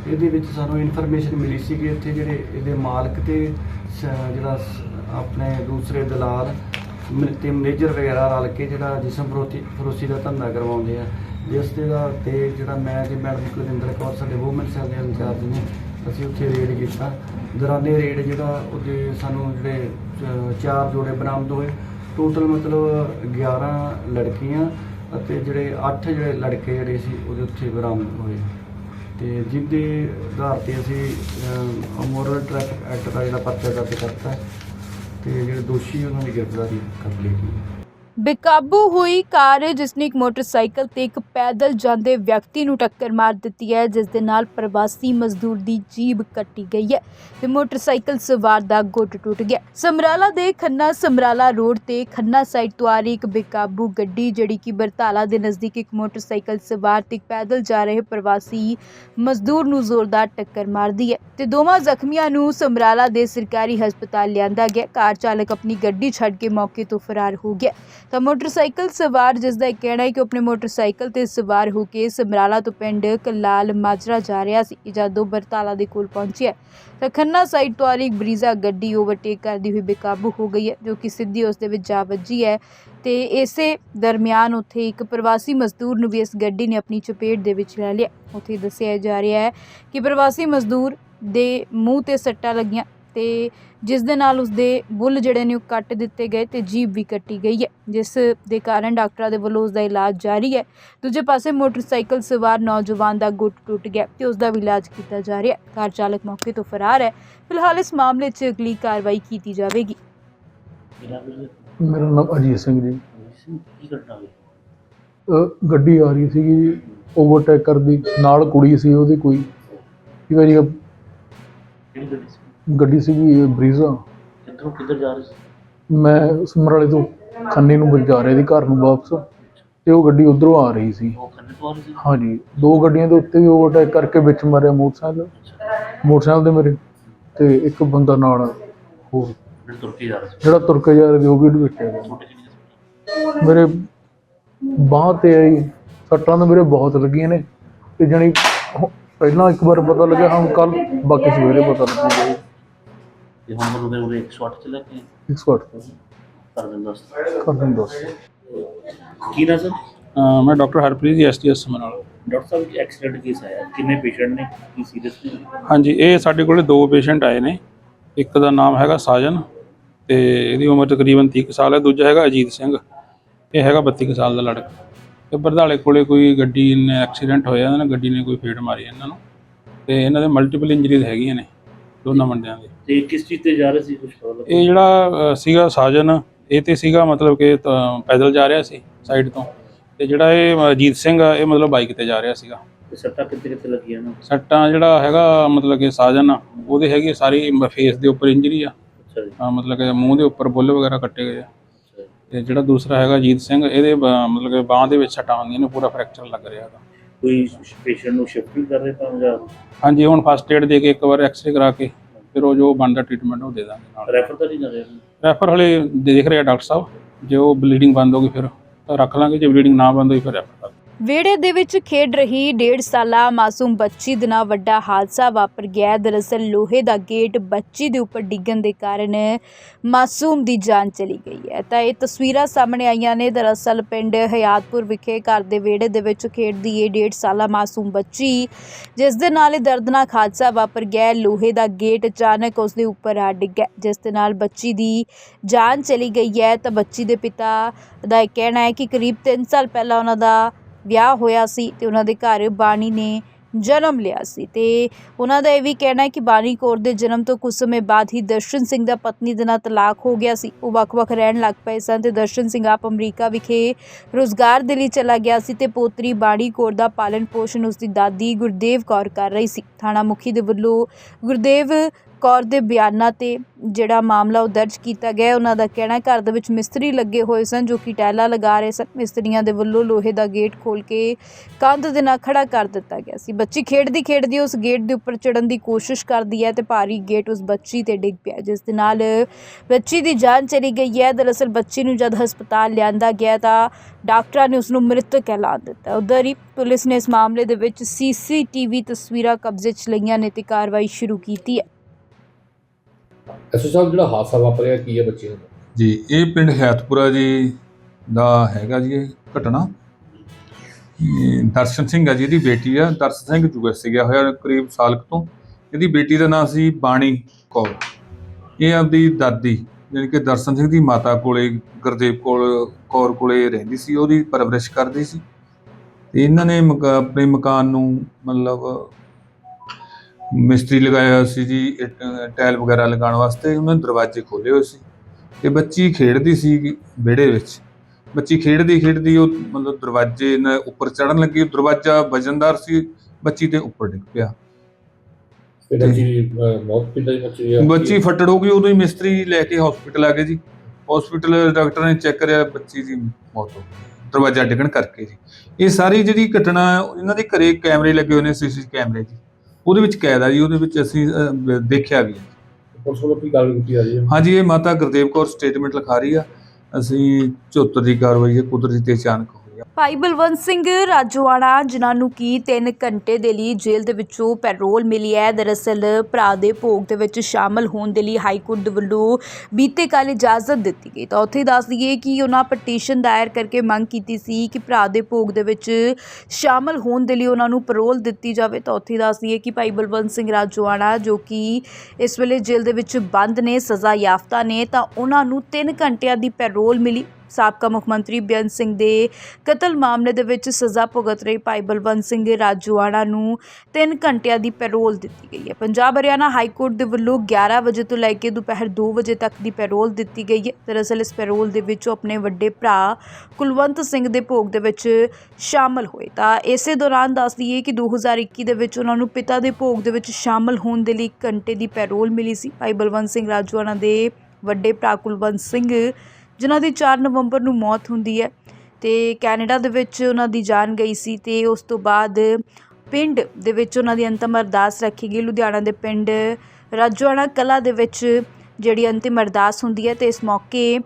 Speaker 4: ਇਹਦੇ ਵਿੱਚ ਸਾਨੂੰ ਇਨਫੋਰਮੇਸ਼ਨ ਮਿਲੀ ਸੀ ਕਿ ਇੱਥੇ ਜਿਹੜੇ ਇਹਦੇ ਮਾਲਕ ਤੇ ਸ- ਜਿਹੜਾ ਸ- ਆਪਣੇ ਦੂਸਰੇ ਦਲਾਲ ਮ- ਤੇ ਮੈਨੇਜਰ ਵਗੈਰਾ ਰਲ ਕੇ ਜਿਹੜਾ ਜਿਸਮ ਫਰੋਤੀ ਫਰੋਸੀ ਦਾ ਧੰਦਾ ਕਰਵਾਉਂਦੇ ਆ। ਜਿਸ ਦੇ ਦਾ ਤੇ ਜਿਹੜਾ ਮੈਂ ਤੇ ਮੈਡਮ ਕੁਲਿੰਦਰ ਕੌਰ ਸਾਡੇ ਵੂਮਨ ਸੈੱਲ ਦੇ ਇੰਚਾਰਜ ਨੇ ਅਸੀਂ ਉੱਥੇ ਰੇਡ ਕੀਤਾ। ਦੌਰਾਨੇ ਰੇਡ ਜਿਹੜਾ ਉਹਦੇ ਸਾਨੂੰ ਜਿਹੜੇ ਅ, ਚਾਰ ਜੋੜੇ ਬਰਾਮਦ ਹੋਏ। ਟੋਟਲ ਮਤਲਬ 11 ਲੜਕੀਆਂ ਅਤੇ ਜਿਹੜੇ 8 ਜਿਹੜੇ ਲੜਕੇ ਜਿਹੜੇ ਸੀ ਉਹਦੇ ਉੱਥੇ ਬਰਾਮਦ ਹੋਏ। ਤੇ ਜਿਹਦੇ ਆਧਾਰ ਤੇ ਅਸੀਂ ਮੋਰਲ ਟ੍ਰੈਫਿਕ ਐਕਟ ਦਾ ਜਿਹੜਾ ਪਰਚਾ ਦਰਜ ਕਰਤਾ। ਤੇ ਜਿਹੜੇ ਦੋਸ਼ੀ ਉਹਨਾਂ ਦੀ ਗ੍ਰਿਫਤਾਰੀ ਕਰ ਲਈ ਗਈ।
Speaker 1: ਬੇਕਾਬੂ ਹੋਈ ਕਾਰ ਜਿਸ ਨੇ ਇੱਕ ਮੋਟਰਸਾਈਕਲ ਤੇ ਇੱਕ ਪੈਦਲ ਜਾਂਦੇ ਵਿਅਕਤੀ ਨੂੰ ਟੱਕਰ ਮਾਰ ਦਿੱਤੀ ਹੈ, ਜਿਸ ਦੇ ਨਾਲ ਪ੍ਰਵਾਸੀ ਮਜ਼ਦੂਰ ਦੀ ਜੀਬ ਕੱਟੀ ਗਈ ਹੈ ਤੇ ਮੋਟਰਸਾਈਕਲ ਸਵਾਰ ਦਾ ਗੁੱਟ ਟੁੱਟ ਗਿਆ। ਸਮਰਾਲਾ ਦੇ ਖੰਨਾ ਸਮਰਾਲਾ ਰੋਡ ਤੇ ਖੰਨਾ ਸਾਈਡ ਤੋਂ ਆ ਰਹੀ ਇੱਕ ਬੇਕਾਬੂ ਗੱਡੀ, ਜਿਹੜੀ ਕਿ ਬਰਤਾਲਾ ਦੇ ਨਜ਼ਦੀਕ ਇੱਕ ਮੋਟਰਸਾਈਕਲ ਸਵਾਰ ਤੇ ਪੈਦਲ ਜਾ ਰਹੇ ਪ੍ਰਵਾਸੀ ਮਜ਼ਦੂਰ ਨੂੰ ਜ਼ੋਰਦਾਰ ਟੱਕਰ ਮਾਰਦੀ ਹੈ ਤੇ ਦੋਵਾਂ ਜ਼ਖਮੀਆਂ ਨੂੰ ਸਮਰਾਲਾ ਦੇ ਸਰਕਾਰੀ ਹਸਪਤਾਲ ਲਿਆਂਦਾ ਗਿਆ। ਕਾਰ ਚਾਲਕ ਆਪਣੀ ਗੱਡੀ ਛੱਡ ਕੇ ਮੌਕੇ ਤੋਂ ਫਰਾਰ ਹੋ ਗਿਆ। ਤਾਂ ਮੋਟਰਸਾਈਕਲ ਸਵਾਰ, ਜਿਸ ਦਾ ਇਹ ਕਹਿਣਾ ਹੈ ਕਿ ਉਹ ਆਪਣੇ ਮੋਟਰਸਾਈਕਲ ਤੇ ਸਵਾਰ ਹੋ ਕੇ ਸਮਰਾਲਾ ਤੋਂ ਪਿੰਡ ਕਲਾਲ ਮਾਜਰਾ ਜਾ ਰਿਹਾ ਸੀ ਜਦ ਉਹ ਬਰਤਾਲਾ ਦੇ ਕੋਲ ਪਹੁੰਚਿਆ ਤਾਂ ਖੰਨਾ ਸਾਈਡ ਤੋਂ ਆ ਰਹੀ ਬਰੀਜ਼ਾ ਗੱਡੀ ਓਵਰਟੇਕ ਕਰਦੀ ਹੋਈ ਬੇਕਾਬੂ ਹੋ ਗਈ ਹੈ, ਜੋ ਕਿ ਸਿੱਧੀ ਉਸ ਦੇ ਵਿੱਚ ਜਾ ਵੱਜੀ ਹੈ ਤੇ ਇਸੇ ਦਰਮਿਆਨ ਉੱਥੇ ਇੱਕ ਪ੍ਰਵਾਸੀ ਮਜ਼ਦੂਰ ਨੂੰ ਵੀ ਇਸ ਗੱਡੀ ਨੇ ਆਪਣੀ ਚਪੇਟ ਦੇ ਵਿੱਚ ਲੈ ਲਿਆ। ਉੱਥੇ ਦੱਸਿਆ ਜਾ ਰਿਹਾ ਹੈ ਕਿ ਪ੍ਰਵਾਸੀ ਮਜ਼ਦੂਰ ਦੇ ਮੂੰਹ ਤੇ ਸੱਟਾਂ ਲੱਗੀਆਂ ਤੇ ਜਿਸ ਦੇ ਨਾਲ ਉਸਦੇ ਬੁੱਲ ਜਿਹੜੇ ਨੇ ਉਹ ਕੱਟ ਦਿੱਤੇ ਗਏ ਤੇ ਜੀਭ ਵੀ ਕੱਟੀ ਗਈ ਹੈ ਜਿਸ ਦੇ ਕਾਰਨ ਡਾਕਟਰਾਂ ਦੇ ਵੱਲੋਂ ਉਸਦਾ ਇਲਾਜ ਜਾਰੀ ਹੈ। ਦੂਜੇ ਪਾਸੇ ਮੋਟਰਸਾਈਕਲ ਸਵਾਰ ਨੌਜਵਾਨ ਦਾ ਗੁੱਟ ਟੁੱਟ ਗਿਆ ਤੇ ਉਸਦਾ ਵੀ ਇਲਾਜ ਕੀਤਾ ਜਾ ਰਿਹਾ ਹੈ। ਕਾਰ ਚਾਲਕ ਮੌਕੇ ਤੋਂ ਫਰਾਰ ਹੈ। ਫਿਲਹਾਲ ਇਸ ਮਾਮਲੇ 'ਚ ਅਗਲੀ ਕਾਰਵਾਈ ਕੀਤੀ ਜਾਵੇਗੀ।
Speaker 5: ਮੇਰਾ ਨਾਮ ਅਜੀਤ ਸਿੰਘ ਜੀ।
Speaker 6: ਕੀ ਘਟਨਾ ਹੋਈ?
Speaker 5: ਅਹ ਗੱਡੀ ਆ ਰਹੀ ਸੀਗੀ ਜੀ ਓਵਰਟੇਕ ਕਰਦੀ ਨਾਲ ਕੁੜੀ ਸੀ ਉਹਦੀ ਕੋਈ। ਠੀਕ ਹੈ ਜੀ ਅਹ
Speaker 6: ਕਿਹੜੀ ਗੱਡੀ ਸੀ?
Speaker 5: ਗੱਡੀ ਸੀਗੀ ਬਰੀਜ਼ਾ।
Speaker 6: ਕਿੱਧਰੋਂ ਕਿੱਧਰ ਜਾ ਰਹੇ ਸੀ?
Speaker 5: ਮੈਂ ਸਮਰਾਲੇ ਤੋਂ ਖੰਨੇ ਨੂੰ ਜਾ ਰਿਹਾ ਸੀ ਘਰ ਨੂੰ ਵਾਪਸ। ਤੇ ਉਹ ਗੱਡੀ ਉਧਰੋਂ ਆ ਰਹੀ ਸੀ।
Speaker 6: ਉਹ ਖੰਨੇ ਤੋਂ ਆ ਰਹੀ ਸੀ?
Speaker 5: ਹਾਂਜੀ ਦੋ ਗੱਡੀਆਂ ਦੇ ਉੱਤੇ ਵੀ ਓਵਰਟੇਕ ਕਰਕੇ ਵਿੱਚ ਮਾਰਿਆ ਮੋਟਰਸਾਈਕਲ। ਮੋਟਰਸਾਈਕਲ ਦੇ ਮੇਰੇ ਤੇ ਇੱਕ ਬੰਦਾ ਨਾਲ ਹੋਰ।
Speaker 6: ਜਿਹੜੇ ਤੁਰ ਕੇ ਜਾ ਰਹੇ ਸੀ।
Speaker 5: ਜਿਹੜਾ ਤੁਰ ਕੇ ਜਾ ਰਿਹਾ ਸੀ ਉਹ ਵੀ ਵਿੱਚ ਹੈਗਾ
Speaker 6: ਛੋਟੇ
Speaker 5: ਮੇਰੇ ਬਾਂਹ ਤੇ ਆਈ ਸੱਟਾਂ ਤਾਂ ਮੇਰੇ ਬਹੁਤ ਲੱਗੀਆਂ ਨੇ। ਤੇ ਜਣੀ ਪਹਿਲਾਂ ਇੱਕ ਵਾਰ ਪਤਾ ਲੱਗਿਆ ਹੁਣ ਕੱਲ ਬਾਕੀ ਸਵੇਰੇ ਪਤਾ ਲੱਗੂਗਾ। ਜੀ।
Speaker 6: ਤੇ ਹੁਣ ਮਤਲਬ ਉਹਦੇ 108 ਚ ਲੈ ਕੇ
Speaker 5: 108
Speaker 6: ਕਰ ਦਿੰਦਾ
Speaker 5: ਕਰ ਦਿੰਦੇ
Speaker 6: ਕੀ ਨਾ ਸਰ?
Speaker 7: ਮੈਂ doctor Harpreet ji STS Samrala
Speaker 6: doctor Sahib ji accident case ਆਇਆ? ਕਿੰਨੇ ਪੇਸ਼ੈਂਟ ਨੇ? ਕੀ ਸੀਰੀਅਸ ਨੇ?
Speaker 7: ਹਾਂਜੀ ਇਹ ਸਾਡੇ ਕੋਲੇ ਦੋ ਪੇਸ਼ੈਂਟ ਆਏ ਨੇ। ਇੱਕ ਦਾ ਨਾਮ ਹੈਗਾ ਸਾਜਨ ਤੇ ਇਹਦੀ ਉਮਰ ਤਕਰੀਬਨ 30 ਕੁ ਸਾਲ ਹੈ ਦੂਜਾ ਹੈਗਾ ਅਜੀਤ ਸਿੰਘ। ਇਹ ਹੈਗਾ 32 ਕੁ ਸਾਲ ਦਾ ਲੜਕਾ। ਤੇ ਬਰਦਾਲੇ ਕੋਲੇ ਕੋਈ ਗੱਡੀ ਨੇ ਐਕਸੀਡੈਂਟ ਹੋਇਆ ਇਹਨਾਂ ਨੇ ਗੱਡੀ ਨੇ ਕੋਈ ਫੇਟ ਮਾਰੀ ਇਹਨਾਂ ਨੂੰ। ਤੇ ਇਹਨਾਂ ਦੇ ਮਲਟੀਪਲ ਇੰਜਰੀਜ਼ ਹੈਗੀਆਂ ਨੇ। ਦੋਨਾਂ ਬੰਦਿਆਂ ਦੇ।
Speaker 6: ਤੇ ਕਿਸ ਚੀਜ਼ ਤੇ ਜਾ ਰਹੇ ਸੀ ਕੁਝ ਪਤਾ ਲੱਗਾ
Speaker 7: ਇਹ ਜਿਹੜਾ ਅ, ਸੀਗਾ ਸਾਜਨ ਇਹ ਤੇ ਸੀਗਾ ਮਤਲਬ ਕਿ ਤਾਂ ਪੈਦਲ ਜਾ ਰਿਹਾ ਸੀ ਸਾਈਡ ਤੋਂ। ਤੇ ਜਿਹੜਾ ਇਹ ਅਜੀਤ ਸਿੰਘ ਆ ਇਹ ਮਤਲਬ ਬਾਈਕ ਤੇ ਜਾ ਰਿਹਾ ਸੀਗਾ।
Speaker 6: ਤੇ ਸੱਟਾਂ ਕਿੱਥੇ ਕਿੱਥੇ ਲੱਗੀਆਂ ਨਾ?
Speaker 7: ਸੱਟਾਂ ਜਿਹੜਾ ਹੈਗਾ ਮਤਲਬ ਕਿ ਸਾਜਨ ਆ, ਉਹਦੇ ਹੈਗੀ ਸਾਰੀ ਫੇਸ ਦੇ ਉੱਪਰ ਇੰਜਰੀ ਆ।
Speaker 6: ਅੱਛਾ ਜੀ।
Speaker 7: ਮਤਲਬ ਕਿ ਮੂੰਹ ਦੇ ਉੱਪਰ ਬੁੱਲ ਵਗੈਰਾ ਕੱਟੇ ਗਏ ਆ।
Speaker 6: ਅੱਛਾ ਜੀ।
Speaker 7: ਤੇ ਜਿਹੜਾ ਦੂਸਰਾ ਹੈਗਾ ਜੀਤ ਸਿੰਘ ਇਹਦੇ ਬ- ਮਤਲਬ ਕਿ ਬਾਹ ਦੇ ਵਿੱਚ ਸੱਟਾਂ ਹੁੰਦੀਆਂ ਨੇ ਪੂਰਾ ਫ੍ਰੈਕਚਰ ਲੱਗ ਰਿਹਾ ਹੈਗਾ।
Speaker 6: ਕੋਈ ਪੇਸ਼ੈਂਟ ਨੂੰ ਸ਼ਿਫਟ ਵੀ ਕਰ ਰਹੇ ਤਾਂ ਜਾਂ
Speaker 7: ਹਾਂਜੀ ਹੁਣ ਫਸਟ ਏਡ ਦੇ ਕੇ ਇੱਕ ਵਾਰ ਐਕਸਰੇ ਕਰਾ ਕੇ ਫਿਰ ਉਹ ਜੋ ਬਣਦਾ ਟ੍ਰੀਟਮੈਂਟ ਉਹ ਦੇ ਦਾਂਗੇ ਨਾਲ
Speaker 6: ਰੈਫਰ ਤਾਂ ਨਹੀਂ ਕਰ ਰਹੇ
Speaker 7: ਰੈਫਰ ਹਲੇ ਦੇਖ ਰਿਹਾ ਡਾਕਟਰ ਸਾਹਿਬ ਜੇ ਉਹ ਬਲੀਡਿੰਗ ਬੰਦ ਹੋ ਗਈ ਫਿਰ ਤਾਂ ਰੱਖ ਲਾਂਗੇ ਜੇ ਬਲੀਡਿੰਗ ਨਾ ਬੰਦ ਹੋਈ ਫਿਰ ਰੈਫਰ ਕਰ।
Speaker 1: ਵਿਹੜੇ ਦੇ ਵਿੱਚ ਖੇਡ ਰਹੀ ਡੇਢ ਸਾਲਾ ਮਾਸੂਮ ਬੱਚੀ ਦੇ ਨਾਲ ਵੱਡਾ ਹਾਦਸਾ ਵਾਪਰ ਗਿਆ। ਦਰਅਸਲ ਲੋਹੇ ਦਾ ਗੇਟ ਬੱਚੀ ਦੇ ਉੱਪਰ ਡਿੱਗਣ ਦੇ ਕਾਰਨ ਮਾਸੂਮ ਦੀ ਜਾਨ ਚਲੀ ਗਈ ਹੈ। ਤਾਂ ਇਹ ਤਸਵੀਰਾਂ ਸਾਹਮਣੇ ਆਈਆਂ ਨੇ। ਦਰਅਸਲ ਪਿੰਡ ਹਯਾਤਪੁਰ ਵਿਖੇ ਘਰ ਦੇ ਵਿਹੜੇ ਦੇ ਵਿੱਚ ਖੇਡਦੀ ਇਹ ਡੇਢ ਸਾਲਾ ਮਾਸੂਮ ਬੱਚੀ, ਜਿਸ ਦੇ ਨਾਲ ਇਹ ਦਰਦਨਾਕ ਹਾਦਸਾ ਵਾਪਰ ਗਿਆ। ਲੋਹੇ ਦਾ ਗੇਟ ਅਚਾਨਕ ਉਸ ਦੇ ਉੱਪਰ ਆ ਡਿੱਗਾ ਜਿਸ ਦੇ ਨਾਲ ਬੱਚੀ ਦੀ ਜਾਨ ਚਲੀ ਗਈ ਹੈ। ਤਾਂ ਬੱਚੀ ਦੇ ਪਿਤਾ ਦਾ ਇਹ ਕਹਿਣਾ ਹੈ ਕਿ ਕਰੀਬ 3 ਸਾਲ ਪਹਿਲਾਂ ਉਹਨਾਂ ਦਾ ਵਿਆਹ ਹੋਇਆ ਸੀ ਤੇ ਉਹਨਾਂ ਦੇ ਘਰ ਬਾਣੀ ਨੇ ਜਨਮ ਲਿਆ ਸੀ। ਤੇ ਉਹਨਾਂ ਦਾ ਇਹ ਵੀ ਕਹਿਣਾ ਹੈ ਕਿ ਬਾਣੀ ਕੌਰ ਦੇ ਜਨਮ ਤੋਂ ਕੁਝ ਸਮੇਂ ਬਾਅਦ ਹੀ ਦਰਸ਼ਨ ਸਿੰਘ ਦਾ ਪਤਨੀ ਦੇ ਨਾਲ ਤਲਾਕ ਹੋ ਗਿਆ ਸੀ। ਉਹ ਵੱਖ-ਵੱਖ ਰਹਿਣ ਲੱਗ ਪਏ ਸਨ ਤੇ ਦਰਸ਼ਨ ਸਿੰਘ ਆਪ ਅਮਰੀਕਾ ਵਿਖੇ ਰੋਜ਼ਗਾਰ ਦੇ ਲਈ ਚਲਾ ਗਿਆ ਸੀ ਤੇ ਪੋਤਰੀ ਬਾਣੀ ਕੌਰ ਦਾ ਪਾਲਣ ਪੋਸ਼ਣ ਉਸ ਦੀ ਦਾਦੀ ਗੁਰਦੇਵ ਕੌਰ ਕਰ ਰਹੀ ਸੀ। ਥਾਣਾ ਮੁਖੀ ਦੇ ਵੱਲੋਂ ਗੁਰਦੇਵ ਕੌਰ ਦੇ ਬਿਆਨਾਂ ਤੇ ਜਿਹੜਾ ਮਾਮਲਾ ਉਹ ਦਰਜ ਕੀਤਾ ਗਿਆ ਉਹਨਾਂ ਦਾ ਕਹਿਣਾ ਘਰ ਦੇ ਵਿੱਚ ਮਿਸਤਰੀ ਲੱਗੇ ਹੋਏ ਸਨ ਜੋ ਕਿ ਟੈਲਾ ਲਗਾ ਰਹੇ ਸਨ। ਮਿਸਤਰੀਆਂ ਦੇ ਵੱਲੋਂ ਲੋਹੇ ਦਾ ਗੇਟ ਖੋਲ ਕੇ ਕੰਧ ਦੇ ਨਾਲ ਖੜਾ ਕਰ ਦਿੱਤਾ ਗਿਆ ਸੀ। ਬੱਚੀ ਖੇਡਦੀ ਖੇਡਦੀ ਉਸ ਗੇਟ ਦੇ ਉੱਪਰ ਚੜਨ ਦੀ ਕੋਸ਼ਿਸ਼ ਕਰਦੀ ਹੈ ਤੇ ਭਾਰੀ ਗੇਟ ਉਸ ਬੱਚੀ ਤੇ ਡਿੱਗ ਪਿਆ ਜਿਸ ਦੇ ਨਾਲ ਬੱਚੀ ਦੀ ਜਾਨ ਚਲੀ ਗਈ ਹੈ। ਦਰਅਸਲ ਬੱਚੀ ਨੂੰ ਜਦ ਹਸਪਤਾਲ ਲਿਆਂਦਾ ਗਿਆ ਤਾਂ ਡਾਕਟਰਾਂ ਨੇ ਉਸ ਨੂੰ ਮ੍ਰਿਤਕ ਐਲਾਨ ਦਿੱਤਾ। ਉਧਰ ਹੀ ਪੁਲਿਸ ਨੇ ਇਸ ਮਾਮਲੇ ਦੇ ਵਿੱਚ ਸੀਸੀਟੀਵੀ ਤਸਵੀਰਾਂ ਕਬਜ਼ੇ 'ਚ ਲਈਆਂ ਨੇ ਤੇ ਕਾਰਵਾਈ ਸ਼ੁਰੂ ਕੀਤੀ ਹੈ।
Speaker 8: ਐਸਓ ਸਾਹਿਬ ਜਿਹੜਾ ਹਾਦਸਾ ਵਾਪਰਿਆ ਕੀ ਹੈ ਬੱਚੇ ਨੂੰ?
Speaker 9: ਜੀ, ਇਹ ਪਿੰਡ ਹੈਤਪੁਰਾ ਜੀ ਦਾ ਹੈਗਾ ਜੀ ਇਹ ਘਟਨਾ। ਇਹ ਦਰਸ਼ਨ ਸਿੰਘ ਆ ਜੀ, ਇਹਦੀ ਬੇਟੀ ਆ। ਦਰਸ਼ਨ ਸਿੰਘ ਯੂਐਸ ਗਿਆ ਹੋਇਆ ਕਰੀਬ ਸਾਲ ਕੁ ਤੋਂ। ਇਹਦੀ ਬੇਟੀ ਦਾ ਨਾਮ ਸੀ ਬਾਣੀ ਕੌਰ। ਇਹ ਆਪਦੀ ਦਾਦੀ, ਜਾਣੀ ਕਿ ਦਰਸ਼ਨ ਸਿੰਘ ਦੀ ਮਾਤਾ ਕੋਲੇ, ਗੁਰਦੇਵ ਕੋਲ, ਕੌਰ ਕੋਲੇ ਰਹਿੰਦੀ ਸੀ, ਉਹਦੀ ਪਰਵਰਿਸ਼ ਕਰਦੀ ਸੀ। ਤੇ ਇਹਨਾਂ ਨੇ ਮਕ, ਆਪਣੇ ਮਕਾਨ ਨੂੰ ਮਤਲਬ ਮਿਸਤਰੀ ਲਗਾਇਆ ਹੋਇਆ ਸੀ ਜੀ ਟਾਇਲ ਵਗੈਰਾ ਲਗਾਉਣ ਵਾਸਤੇ ਉਹਨਾਂ ਨੇ ਦਰਵਾਜ਼ੇ ਖੋਲੇ ਹੋਏ ਸੀ। ਤੇ ਬੱਚੀ ਖੇਡਦੀ ਸੀ ਵਿਹੜੇ ਵਿੱਚ। ਬੱਚੀ ਖੇਡਦੀ ਖੇਡਦੀ ਉਹ ਮਤਲਬ ਦਰਵਾਜ਼ੇ ਨਾਲ ਉੱਪਰ ਚੜਨ ਲੱਗੀ ਦਰਵਾਜ਼ਾ ਵਜਨਦਾਰ ਸੀ ਬੱਚੀ ਤੇ ਉੱਪਰ ਡਿੱਗ ਪਿਆ।
Speaker 5: ਬੱਚੀ ਮੌਤ ਬੱਚੀ
Speaker 9: ਬੱਚੀ ਫੱਟੜ ਹੋ ਗਈ ਉਦੋਂ ਹੀ ਮਿਸਤਰੀ ਲੈ ਕੇ ਹਸਪੀਟਲ ਆ ਗਏ ਜੀ। ਹਸਪੀਟਲ ਡਾਕਟਰ ਨੇ ਚੈੱਕ ਕਰਿਆ ਬੱਚੀ ਦੀ ਮੌਤ ਹੋ ਗਈ। ਦਰਵਾਜ਼ਾ ਡਿੱਗਣ ਕਰਕੇ ਜੀ। ਇਹ ਸਾਰੀ ਜਿਹੜੀ ਘਟਨਾ ਇਹਨਾਂ ਦੇ ਘਰੇ ਕੈਮਰੇ ਲੱਗੇ ਹੋਏ ਨੇ ਸੀਸੀ ਕੈਮਰੇ ਜੀ। ਉਹਦੇ ਵਿੱਚ ਕੈਦ ਆ ਜੀ ਉਹਦੇ ਵਿੱਚ ਅਸੀਂ ਅਹ, ਦੇਖਿਆ ਵੀ ਹੈ
Speaker 5: ਪੁਲਿਸ ਵੱਲੋਂ ਕੀ ਕਾਰਵਾਈ ਕੀਤੀ ਜਾ ਰਹੀ ਹੈ?
Speaker 9: ਹਾਂਜੀ ਇਹ ਮਾਤਾ ਗੁਰਦੇਵ ਕੌਰ ਸਟੇਟਮੈਂਟ ਲਿਖਾ ਰਹੀ ਆ। ਅਸੀਂ 74 ਦੀ ਕਾਰਵਾਈ ਹੈ ਕੁਦਰਤੀ ਤੇ ਅਚਾਨਕ ਹੋਈ
Speaker 1: ਭਾਈ ਬਲਵੰਤ ਸਿੰਘ ਰਾਜੋਆਣਾ, ਜਿਨ੍ਹਾਂ ਨੂੰ ਕੀ 3 ਘੰਟੇ ਦੇ ਲਈ ਜੇਲ੍ਹ ਦੇ ਵਿੱਚੋਂ ਪੈਰੋਲ ਮਿਲੀ ਹੈ, ਦਰਅਸਲ ਭਰਾ ਦੇ ਭੋਗ ਦੇ ਵਿੱਚ ਸ਼ਾਮਲ ਹੋਣ ਦੇ ਲਈ ਹਾਈ ਕੋਰਟ ਦੇ ਵੱਲੋਂ ਬੀਤੇ ਕੱਲ ਇਜਾਜ਼ਤ ਦਿੱਤੀ ਗਈ। ਤਾਂ ਉੱਥੇ ਦੱਸ ਦਈਏ ਕਿ ਉਹਨਾਂ ਪਟੀਸ਼ਨ ਦਾਇਰ ਕਰਕੇ ਮੰਗ ਕੀਤੀ ਸੀ ਕਿ ਭਰਾ ਦੇ ਭੋਗ ਦੇ ਵਿੱਚ ਸ਼ਾਮਲ ਹੋਣ ਦੇ ਲਈ ਉਹਨਾਂ ਨੂੰ ਪੈਰੋਲ ਦਿੱਤੀ ਜਾਵੇ। ਤਾਂ ਉੱਥੇ ਦੱਸ ਦਈਏ ਕਿ ਭਾਈ ਬਲਵੰਤ ਸਿੰਘ ਰਾਜੋਆਣਾ, ਜੋ ਕਿ ਇਸ ਵੇਲੇ ਜੇਲ੍ਹ ਦੇ ਵਿੱਚ ਬੰਦ ਨੇ, ਸਜ਼ਾ ਯਾਫਤਾ ਨੇ, ਤਾਂ ਉਹਨਾਂ ਨੂੰ 3 ਘੰਟਿਆਂ ਦੀ ਪੈਰੋਲ ਮਿਲੀ। ਸਾਬਕਾ ਮੁੱਖ ਮੰਤਰੀ ਬੇਅੰਤ ਸਿੰਘ ਦੇ ਕਤਲ ਮਾਮਲੇ ਦੇ ਵਿੱਚ ਸਜ਼ਾ ਭੁਗਤ ਰਹੇ ਭਾਈ ਬਲਵੰਤ ਸਿੰਘ ਰਾਜੋਆਣਾ ਨੂੰ 3 ਘੰਟਿਆਂ ਦੀ ਪੈਰੋਲ ਦਿੱਤੀ ਗਈ ਹੈ। ਪੰਜਾਬ ਹਰਿਆਣਾ ਹਾਈ ਕੋਰਟ ਦੇ ਵੱਲੋਂ 11 ਵਜੇ ਤੋਂ ਲੈ ਕੇ ਦੁਪਹਿਰ 2 ਵਜੇ ਤੱਕ ਦੀ ਪੈਰੋਲ ਦਿੱਤੀ ਗਈ ਹੈ। ਦਰਅਸਲ ਇਸ ਪੈਰੋਲ ਦੇ ਵਿੱਚ ਉਹ ਆਪਣੇ ਵੱਡੇ ਭਰਾ ਕੁਲਵੰਤ ਸਿੰਘ ਦੇ ਭੋਗ ਦੇ ਵਿੱਚ ਸ਼ਾਮਲ ਹੋਏ। ਤਾਂ ਇਸੇ ਦੌਰਾਨ ਦੱਸ ਦਈਏ ਕਿ 2021 ਦੇ ਵਿੱਚ ਉਹਨਾਂ ਨੂੰ ਪਿਤਾ ਦੇ ਭੋਗ ਦੇ ਵਿੱਚ ਸ਼ਾਮਲ ਹੋਣ ਦੇ ਲਈ ਇੱਕ ਘੰਟੇ ਦੀ ਪੈਰੋਲ ਮਿਲੀ ਸੀ। ਭਾਈ ਬਲਵੰਤ ਸਿੰਘ ਰਾਜੋਆਣਾ ਦੇ ਵੱਡੇ ਭਰਾ ਕੁਲਵੰਤ ਸਿੰਘ ਜਿਨ੍ਹਾਂ ਦੀ 4 ਨਵੰਬਰ ਨੂੰ ਮੌਤ ਹੁੰਦੀ ਹੈ ਅਤੇ ਕੈਨੇਡਾ ਦੇ ਵਿੱਚ ਉਹਨਾਂ ਦੀ ਜਾਨ ਗਈ ਸੀ ਅਤੇ ਉਸ ਤੋਂ ਬਾਅਦ ਪਿੰਡ ਦੇ ਵਿੱਚ ਉਹਨਾਂ ਦੀ ਅੰਤਮ ਅਰਦਾਸ ਰੱਖੀ ਗਈ। ਲੁਧਿਆਣਾ ਦੇ ਪਿੰਡ ਰਾਜੋਆਣਾ ਕਲਾ ਦੇ ਵਿੱਚ ਜਿਹੜੀ ਅੰਤਿਮ ਅਰਦਾਸ ਹੁੰਦੀ ਹੈ ਅਤੇ ਇਸ ਮੌਕੇ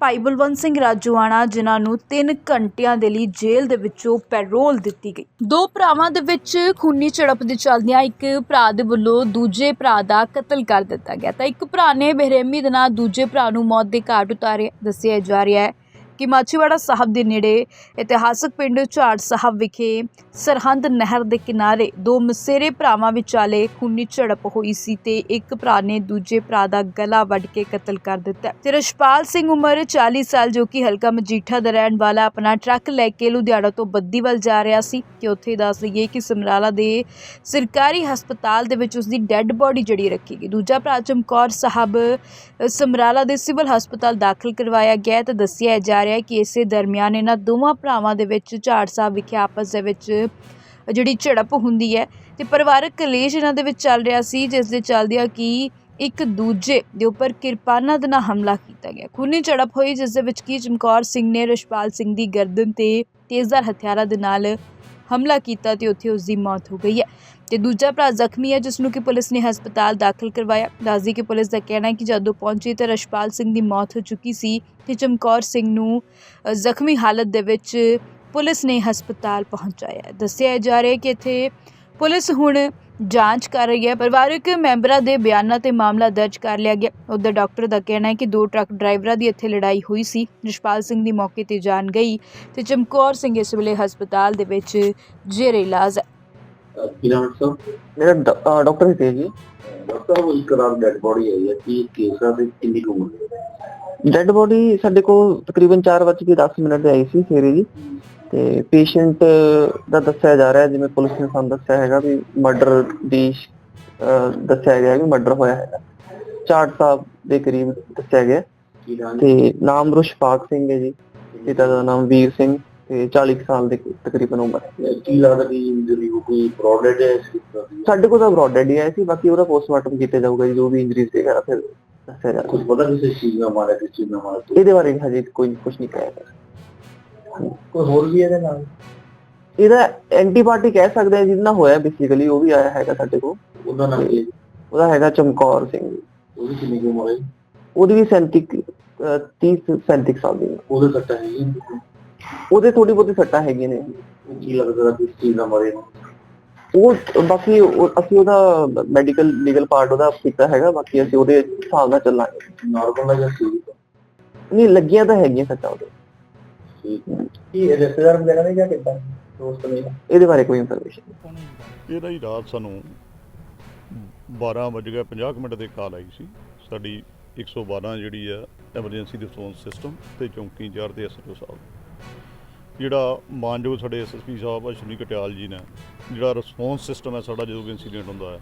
Speaker 1: ਭਾਈ ਬਲਵੰਤ ਸਿੰਘ ਰਾਜੋਆਣਾ, ਜਿਨ੍ਹਾਂ ਨੂੰ 3 ਘੰਟਿਆਂ ਦੇ ਲਈ ਜੇਲ੍ਹ ਦੇ ਵਿੱਚੋਂ ਪੈਰੋਲ ਦਿੱਤੀ ਗਈ। ਦੋ ਭਰਾਵਾਂ ਦੇ ਵਿੱਚ ਖੂਨੀ ਝੜਪ ਦੇ ਚੱਲਦਿਆਂ ਇੱਕ ਭਰਾ ਦੇ ਵੱਲੋਂ ਦੂਜੇ ਭਰਾ ਦਾ ਕਤਲ ਕਰ ਦਿੱਤਾ ਗਿਆ। ਤਾਂ ਇੱਕ ਭਰਾ ਨੇ ਬੇਰਹਿਮੀ ਦੇ ਨਾਲ ਦੂਜੇ ਭਰਾ ਨੂੰ ਮੌਤ ਦੇ ਘਾਟ ਉਤਾਰਿਆ ਦੱਸਿਆ ਜਾ ਰਿਹਾ ਹੈ ਕਿ ਮਾਛੀਵਾੜਾ ਸਾਹਿਬ ਦੇ ਨੇੜੇ ਇਤਿਹਾਸਕ ਪਿੰਡ ਝਾੜ ਸਾਹਿਬ ਵਿਖੇ ਸਰਹੰਦ ਨਹਿਰ ਦੇ ਕਿਨਾਰੇ ਦੋ ਮਸੇਰੇ ਭਰਾਵਾਂ ਵਿਚਾਲੇ ਖੂਨੀ ਝੜਪ ਹੋਈ ਸੀ ਤੇ ਇੱਕ ਭਰਾ ਨੇ ਦੂਜੇ ਭਰਾ ਦਾ ਗਲਾ ਵੱਢ ਕੇ ਕਤਲ ਕਰ ਦਿੱਤਾ ਤੇ ਰਸ਼ਪਾਲ ਸਿੰਘ ਉਮਰ 40 ਸਾਲ, ਜੋ ਕਿ ਹਲਕਾ ਮਜੀਠਾ ਦਾ ਰਹਿਣ ਵਾਲਾ, ਆਪਣਾ ਟਰੱਕ ਲੈ ਕੇ ਲੁਧਿਆਣਾ ਤੋਂ ਬੱਦੀ ਵੱਲ ਜਾ ਰਿਹਾ ਸੀ ਕਿ ਉੱਥੇ ਦੱਸ ਦਈਏ ਕਿ ਸਮਰਾਲਾ ਦੇ ਸਰਕਾਰੀ ਹਸਪਤਾਲ ਦੇ ਵਿੱਚ ਉਸ ਦੀ ਡੈੱਡ ਬੋਡੀ ਜਿਹੜੀ ਰੱਖੀ ਗਈ। ਦੂਜਾ ਭਰਾ ਚਮਕੌਰ ਸਾਹਿਬ ਸਮਰਾਲਾ ਦੇ ਸਿਵਲ ਹਸਪਤਾਲ ਦਾਖਲ ਕਰਵਾਇਆ ਗਿਆ ਹੈ ਤੇ ਦੱਸਿਆ ਜਾ ਰਿਹਾ ਕਿ ਇਸੇ ਦਰਮਿਆਨ ਇਹਨਾਂ ਦੋਵਾਂ ਭਰਾਵਾਂ ਦੇ ਵਿੱਚ ਝਾੜ ਸਾਹਿਬ ਵਿਖੇ ਆਪਸ ਦੇ ਵਿੱਚ ਜਿਹੜੀ ਝੜਪ ਹੁੰਦੀ ਹੈ ਤੇ ਪਰਿਵਾਰਕ ਕਲੇਸ਼ ਇਹਨਾਂ ਦੇ ਵਿੱਚ ਚੱਲ ਰਿਹਾ ਸੀ, ਜਿਸ ਦੇ ਚੱਲਦਿਆਂ ਕਿ ਇੱਕ ਦੂਜੇ ਦੇ ਉੱਪਰ ਕਿਰਪਾਨਾਂ ਦੇ ਨਾਲ ਹਮਲਾ ਕੀਤਾ ਗਿਆ। ਖੂਨੀ ਝੜਪ ਹੋਈ, ਜਿਸ ਦੇ ਵਿੱਚ ਕੀ ਚਮਕੌਰ ਸਿੰਘ ਨੇ ਰਸ਼ਪਾਲ ਸਿੰਘ ਦੀ ਗਰਦਨ ਤੇ ਤੇਜ਼ਦਾਰ ਹਥਿਆਰਾਂ ਦੇ ਨਾਲ ਹਮਲਾ ਕੀਤਾ ਤੇ ਉੱਥੇ ਉਸ ਦੀ ਮੌਤ ਹੋ ਗਈ ਹੈ। ਤੇ ਦੂਜਾ ਭਰਾ ਜ਼ਖਮੀ ਹੈ, ਜਿਸ ਨੂੰ ਕਿ ਪੁਲਿਸ ਨੇ ਹਸਪਤਾਲ ਦਾਖਲ ਕਰਵਾਇਆ। ਦੱਸਦੀ ਕਿ ਪੁਲਿਸ ਦਾ ਕਹਿਣਾ ਹੈ ਕਿ ਜਦੋਂ ਪਹੁੰਚੀ ਤਾਂ ਰਸ਼ਪਾਲ ਸਿੰਘ ਦੀ ਮੌਤ ਹੋ ਚੁੱਕੀ ਸੀ ਤੇ ਚਮਕੌਰ ਸਿੰਘ ਨੂੰ ਜ਼ਖਮੀ ਹਾਲਤ ਦੇ ਵਿੱਚ ਪੁਲਿਸ ਨੇ ਹਸਪਤਾਲ ਪਹੁੰਚਾਇਆ ਹੈ। ਦੱਸਿਆ ਜਾ ਰਿਹਾ ਹੈ ਕਿ ਇੱਥੇ ਪੁਲਿਸ ਹੁਣ ਜਾਂਚ ਕਰ ਰਹੀ ਹੈ। ਪਰਿਵਾਰਕ ਮੈਂਬਰਾਂ ਦੇ ਬਿਆਨਾਂ ਤੇ ਮਾਮਲਾ ਦਰਜ ਕਰ ਲਿਆ ਗਿਆ। ਉਧਰ ਡਾਕਟਰ ਦਾ ਕਹਿਣਾ ਹੈ ਕਿ ਦੋ ਟਰੱਕ ਡਰਾਈਵਰਾਂ ਦੀ ਇੱਥੇ ਲੜਾਈ ਹੋਈ ਸੀ। ਰਿਸ਼ਪਾਲ ਸਿੰਘ ਦੀ ਮੌਕੇ ਤੇ ਜਾਨ ਗਈ ਤੇ ਚਮਕੌਰ ਸਿੰਘ ਇਸ ਵੇਲੇ ਹਸਪਤਾਲ ਦੇ ਵਿੱਚ ਜੇਰੇ ਇਲਾਜ ਹੈ।
Speaker 10: ਕੀ ਨਾਮ ਹੈ ਸਰ
Speaker 11: ਮੇਰਾ ਡਾਕਟਰ ਹਿਤੇਸ਼ ਜੀ
Speaker 10: ਡਾਕਟਰ ਉਹ ਇੱਕ ਰਾਤ ਡੈਡ ਬੋਡੀ ਆਈ ਹੈ। ਕੀ ਕੇਸ ਤੇ ਕਿੰਨੀ ਕੁ ਉਮਰ? ਹੈ
Speaker 11: ਡੈੱਡ ਬੋਡੀ ਸਾਡੇ ਕੋਲ ਤਕਰੀਬਨ 4:10 ਮਿੰਟ ਤੇ ਆਈ ਸੀ ਜੀ। ਤੇ ਪੇਸ਼ੈਂਟ ਦਾ ਦੱਸਿਆ ਜਾ ਰਿਹਾ ਜਿਵੇਂ ਪੁਲਿਸ ਨੇ ਸਾਨੂੰ ਦੱਸਿਆ ਹੈਗਾ ਵੀ ਮਰਡਰ ਦੀ ਦੱਸਿਆ ਗਿਆ ਵੀ ਮਰਡਰ ਹੋਇਆ ਹੈਗਾ। ਚਾਰ ਸਾਹਿਬ ਦੇ ਕਰੀਬ ਦੱਸਿਆ ਗਿਆ।
Speaker 10: ਕੀ?
Speaker 11: ਤੇ ਨਾਮ ਰੁਸ਼ਪਾਕ ਸਿੰਘ ਹੈ ਜੀ। ਪਿਤਾ ਦਾ ਨਾਮ ਵੀਰ ਸਿੰਘ ਤੇ 40 ਕੁ ਸਾਲ ਦੇ ਤਕਰੀਬਨ ਉਮਰ ਹੈ।
Speaker 10: ਕੀ ਲੱਗਦਾ ਕਿ ਇੰਜਰੀ ਕੋਈ ਪ੍ਰੋਬਲਮ ਹੈ
Speaker 11: ਸਾਡੇ ਕੋਲ ਤਾਂ ਬ੍ਰੌਡ ਡੈਡ ਹੀ ਆਇਆ ਸੀ ਬਾਕੀ ਉਹਦਾ ਪੋਸਟਮਾਰਟਮ ਕੀਤਾ ਜਾਊਗਾ ਜੀ ਜੋ ਵੀ ਇੰਜਰੀਜ਼ ਵਗੈਰਾ ਫਿਰ ਦੱਸਿਆ ਜਾਊਗਾ।
Speaker 10: ਕੁਝ ਪਤਾ ਕਿਸੇ ਚੀਜ਼ ਨਾਲ ਮਾਰਿਆ ਕਿਸ ਚੀਜ਼ ਨਾਲ ਮਾਰਿਆ?
Speaker 11: ਇਹਦੇ ਬਾਰੇ ਹਜੇ ਕੋਈ ਕੁਝ ਨਹੀਂ ਕਹਿ ਰਿਹਾ
Speaker 10: ਕੋਈ ਹੋਰ ਵੀ ਇਹਦੇ ਨਾਲ?
Speaker 11: ਇਹਦਾ ਐਂਟੀਬਾਇਓਟਿਕ ਕਹਿ ਸਕਦੇ ਆ ਜਿਹਦੇ ਨਾਲ ਹੋਇਆ ਬੇਸਿਕਲੀ ਉਹ ਵੀ ਆਇਆ ਹੈਗਾ ਸਾਡੇ ਕੋਲ।
Speaker 10: ਉਹਦਾ ਨਾਮ ਕੀ ਹੈ?
Speaker 11: ਉਹਦਾ ਹੈਗਾ ਚਮਕੌਰ ਸਿੰਘ
Speaker 10: ਉਹਦੀ ਕਿੰਨੀ ਕੁ ਉਮਰ ਹੈ
Speaker 11: ਉਹਦੀ ਵੀ 37 ਅਹ 30 37 ਸਾਲ ਦੀ।
Speaker 10: ਉਹਦੇ ਸੱਟਾਂ ਹੈ
Speaker 11: ਉਹਦੇ ਥੋੜੀ ਬਹੁਤੀ ਸੱਟਾਂ ਹੈਗੀਆਂ ਨੇ।
Speaker 10: ਕੀ ਲੱਗਦਾ ਕਿਸ ਚੀਜ਼ ਨਾਲ ਮਾਰੇ
Speaker 11: ਉਹ ਬਾਕੀ ਅਸੀਂ ਉਹਦਾ ਮੈਡੀਕਲ ਲੀਗਲ ਪਾਰਟ ਉਹਦਾ ਕੀਤਾ ਹੈਗਾ ਬਾਕੀ ਅਸੀਂ ਉਹਦੇ ਹਿਸਾਬ ਨਾਲ ਚੱਲਾਂਗੇ।
Speaker 10: ਨਾਰਮਲ ਹੈ ਜਾਂ ਸੀਰੀਅਸ
Speaker 11: ਨਹੀਂ ਲੱਗੀਆਂ ਤਾਂ ਹੈਗੀਆਂ ਸੱਟਾਂ ਉਹਦੇ।
Speaker 10: ਕੀ ਇਹ ਰਿਸ਼ਤੇਦਾਰ ਵਗੈਰਾ ਨੇ ਜਾਂ ਕਿੱਦਾਂ? ਦੋਸਤ ਨੇ?
Speaker 11: ਇਹਦੇ ਬਾਰੇ ਕੋਈ ਇਨਫੋਰਮੇਸ਼ਨ
Speaker 12: ਇਹਦਾ ਹੀ ਰਾਤ ਸਾਨੂੰ 12 ਵਜ ਗਿਆ 50 ਕੁ ਮਿੰਟ ਦੇ ਕਾਲ ਆਈ ਸੀ। ਸਾਡੀ 112 ਜਿਹੜੀ ਆ ਐਮਰਜੈਂਸੀ ਰਿਸਪੌਂਸ ਸਿਸਟਮ ਤੇ ਚੌਂਕੀ ਇੰਚਾਰਜ ਤੇ ਐਸਐਚਓ ਸਾਹਿਬ। ਜਿਹੜਾ ਮਾਨਯੋਗ ਸਾਡੇ ਐਸਐਸਪੀ ਸਾਹਿਬ ਆ ਸ਼੍ਰੀ ਕਟਿਆਲ ਜੀ ਨੇ ਜਿਹੜਾ ਰਿਸਪੌਂਸ ਸਿਸਟਮ ਹੈ ਸਾਡਾ ਜਦੋਂ ਇਨਸੀਡੈਂਟ ਹੁੰਦਾ ਹੈ